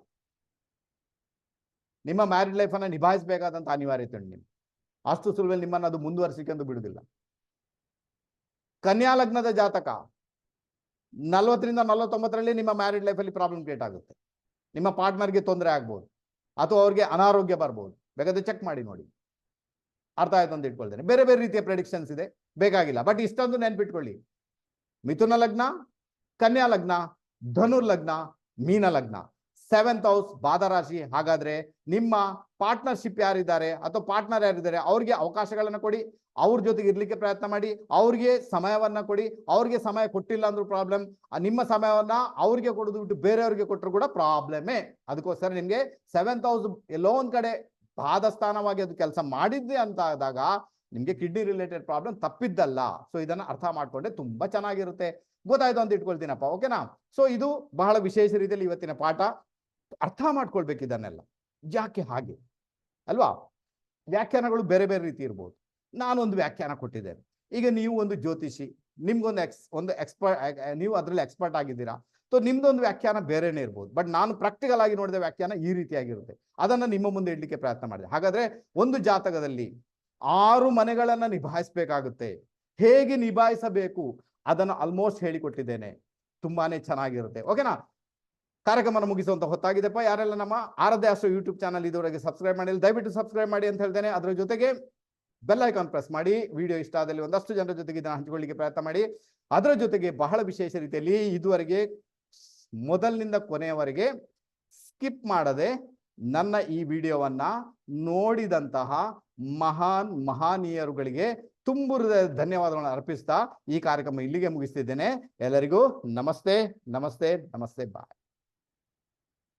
ನಿಮ್ಮ ಮ್ಯಾರಿಡ್ ಲೈಫನ್ನು ನಿಭಾಯಿಸಬೇಕಾದಂತ ಅನಿವಾರ್ಯತೆ ಉಂಟು ನಿಮ್ಗೆ. ಅಷ್ಟು ಸುಲಭ ನಿಮ್ಮನ್ನು ಅದು ಮುಂದುವರಿಸಿಕೊಂಡು ಬಿಡುವುದಿಲ್ಲ ಕನ್ಯಾ ಲಗ್ನದ ಜಾತಕ. ನಲ್ವತ್ತರಿಂದ ನಲವತ್ತೊಂಬತ್ತರಲ್ಲಿ ನಿಮ್ಮ ಮ್ಯಾರಿಡ್ ಲೈಫಲ್ಲಿ ಪ್ರಾಬ್ಲಮ್ ಕ್ರಿಯೇಟ್ ಆಗುತ್ತೆ. ನಿಮ್ಮ ಪಾರ್ಟ್ನರ್ಗೆ ತೊಂದರೆ ಆಗ್ಬೋದು. ಅಥವಾ ಅವ್ರಿಗೆ ಅನಾರೋಗ್ಯ ಬರ್ಬೋದು. ಬೇಕಾದ್ರೆ ಚೆಕ್ ಮಾಡಿ ನೋಡಿ. ಅರ್ಥ ಆಯ್ತು ಅಂತ ಇಟ್ಕೊಳ್ತೇನೆ. ಬೇರೆ ಬೇರೆ ರೀತಿಯ ಪ್ರೆಡಿಕ್ಷನ್ಸ್ ಇದೆ. ಬೇಕಾಗಿಲ್ಲ. ಬಟ್ ಇಷ್ಟೊಂದು ನೆನ್ಪಿಟ್ಕೊಳ್ಳಿ. ಮಿಥುನ ಲಗ್ನ, ಕನ್ಯಾ ಲಗ್ನ, ಧನುರ್ ಲಗ್ನ, ಮೀನ ಲಗ್ನ. ಸೆವೆಂತ್ ಹೌಸ್ ಬಾದರಾಶಿ ಹಾಗಾದ್ರೆ ನಿಮ್ಮ ಪಾರ್ಟ್ನರ್ಶಿಪ್ ಯಾರಿದ್ದಾರೆ ಅಥವಾ ಪಾರ್ಟ್ನರ್ ಯಾರಿದ್ದಾರೆ, ಅವ್ರಿಗೆ ಅವಕಾಶಗಳನ್ನ ಕೊಡಿ, ಅವ್ರ ಜೊತೆಗೆ ಇರ್ಲಿಕ್ಕೆ ಪ್ರಯತ್ನ ಮಾಡಿ, ಅವ್ರಿಗೆ ಸಮಯವನ್ನ ಕೊಡಿ, ಅವ್ರಿಗೆ ಸಮಯ ಕೊಟ್ಟಿಲ್ಲ ಅಂದ್ರೂ ಪ್ರಾಬ್ಲಮ್ ನಿಮ್ಮ ಸಮಯವನ್ನ ಅವ್ರಿಗೆ ಕೊಡೋದು ಬಿಟ್ಟು ಬೇರೆಯವ್ರಿಗೆ ಕೊಟ್ಟರು ಕೂಡ ಪ್ರಾಬ್ಲಮೇ ಅದಕ್ಕೋಸ್ಕರ ನಿಮ್ಗೆ ಸೆವೆಂತ್ ಹೌಸ್ ಎಲ್ಲೋ ಒಂದ್ ಕಡೆ ಬಾಧಸ್ಥಾನವಾಗಿ ಅದು ಕೆಲಸ ಮಾಡಿದ್ದೆ ಅಂತ ಆದಾಗ ನಿಮ್ಗೆ ಕಿಡ್ನಿ ರಿಲೇಟೆಡ್ ಪ್ರಾಬ್ಲಮ್ ತಪ್ಪಿದ್ದಲ್ಲ. ಸೊ ಇದನ್ನ ಅರ್ಥ ಮಾಡ್ಕೊಂಡ್ರೆ ತುಂಬಾ ಚೆನ್ನಾಗಿರುತ್ತೆ. ಗೊತ್ತಾಯ್ತು ಅಂತ ಇಟ್ಕೊಳ್ತೀನಪ್ಪ ಓಕೆನಾ ಸೊ ಇದು ಬಹಳ ವಿಶೇಷ ರೀತಿಯಲ್ಲಿ ಇವತ್ತಿನ ಪಾಠ. ಅರ್ಥ ಮಾಡ್ಕೊಳ್ಬೇಕು ಇದನ್ನೆಲ್ಲ. ಯಾಕೆ ಹಾಗೆ. ಅಲ್ವಾ? ವ್ಯಾಖ್ಯಾನಗಳು ಬೇರೆ ಬೇರೆ ರೀತಿ ಇರ್ಬೋದು. ನಾನೊಂದು ವ್ಯಾಖ್ಯಾನ ಕೊಟ್ಟಿದ್ದೇನೆ. ಈಗ ನೀವು ಒಂದು ಜ್ಯೋತಿಷಿ, ನಿಮ್ಗೊಂದು ಎಕ್ಸ್, ಒಂದು ಎಕ್ಸ್ಪರ್ಟ್ ನೀವು ಅದರಲ್ಲಿ ಎಕ್ಸ್ಪರ್ಟ್ ಆಗಿದ್ದೀರಾ? ಸೊ ನಿಮ್ದೊಂದು ವ್ಯಾಖ್ಯಾನ ಬೇರೆನೇ ಇರ್ಬೋದು. ಬಟ್ ನಾನು ಪ್ರಾಕ್ಟಿಕಲ್ ಆಗಿ ನೋಡಿದ ವ್ಯಾಖ್ಯಾನ ಈ ರೀತಿಯಾಗಿರುತ್ತೆ. ಅದನ್ನ ನಿಮ್ಮ ಮುಂದೆ ಇಡ್ಲಿಕ್ಕೆ ಪ್ರಯತ್ನ ಮಾಡಿದೆ. ಹಾಗಾದ್ರೆ ಒಂದು ಜಾತಕದಲ್ಲಿ ಆರು ಮನೆಗಳನ್ನ ನಿಭಾಯಿಸಬೇಕಾಗುತ್ತೆ. ಹೇಗೆ ನಿಭಾಯಿಸಬೇಕು? ಅದನ್ನು ಆಲ್ಮೋಸ್ಟ್ ಹೇಳಿಕೊಟ್ಟಿದ್ದೇನೆ. ತುಂಬಾನೇ ಚೆನ್ನಾಗಿರುತ್ತೆ. ಓಕೆನಾ ಕಾರ್ಯಕ್ರಮನ ಮುಗಿಸುವಂತ ಹೊತ್ತಾಗಿದೆಪ್ಪ. ಯಾರೆಲ್ಲ ನಮ್ಮ ಆರಾಧ್ಯ ಅಷ್ಟು ಯೂಟ್ಯೂಬ್ ಚಾನಲ್ ಇದುವರೆಗೆ ಸಬ್ಸ್ಕ್ರೈಬ್ ಮಾಡಿಲ್ಲ, ದಯವಿಟ್ಟು ಸಬ್ಸ್ಕ್ರೈಬ್ ಮಾಡಿ ಅಂತ ಹೇಳ್ತೇನೆ. ಅದರ ಜೊತೆಗೆ ಬೆಲ್ ಐಕಾನ್ ಪ್ರೆಸ್ ಮಾಡಿ ವಿಡಿಯೋ ಇಷ್ಟ ಆದಲ್ಲಿ ಒಂದಷ್ಟು ಜನರ ಜೊತೆಗೆ ಇದನ್ನು ಹಂಚಿಕೊಳ್ಳಿಕ್ಕೆ ಪ್ರಯತ್ನ ಮಾಡಿ. ಅದರ ಜೊತೆಗೆ ಬಹಳ ವಿಶೇಷ ರೀತಿಯಲ್ಲಿ ಇದುವರೆಗೆ ಮೊದಲಿನಿಂದ ಕೊನೆಯವರೆಗೆ ಸ್ಕಿಪ್ ಮಾಡದೆ ನನ್ನ ಈ ವಿಡಿಯೋವನ್ನ ನೋಡಿದಂತಹ ಮಹಾನ್ ಮಹಾನೀಯರುಗಳಿಗೆ ತುಂಬು ಧನ್ಯವಾದಗಳನ್ನು ಅರ್ಪಿಸ್ತಾ ಈ ಕಾರ್ಯಕ್ರಮ ಇಲ್ಲಿಗೆ ಮುಗಿಸ್ತಿದ್ದೇನೆ. ಎಲ್ಲರಿಗೂ ನಮಸ್ತೆ ನಮಸ್ತೆ ನಮಸ್ತೆ ಬಾಯ್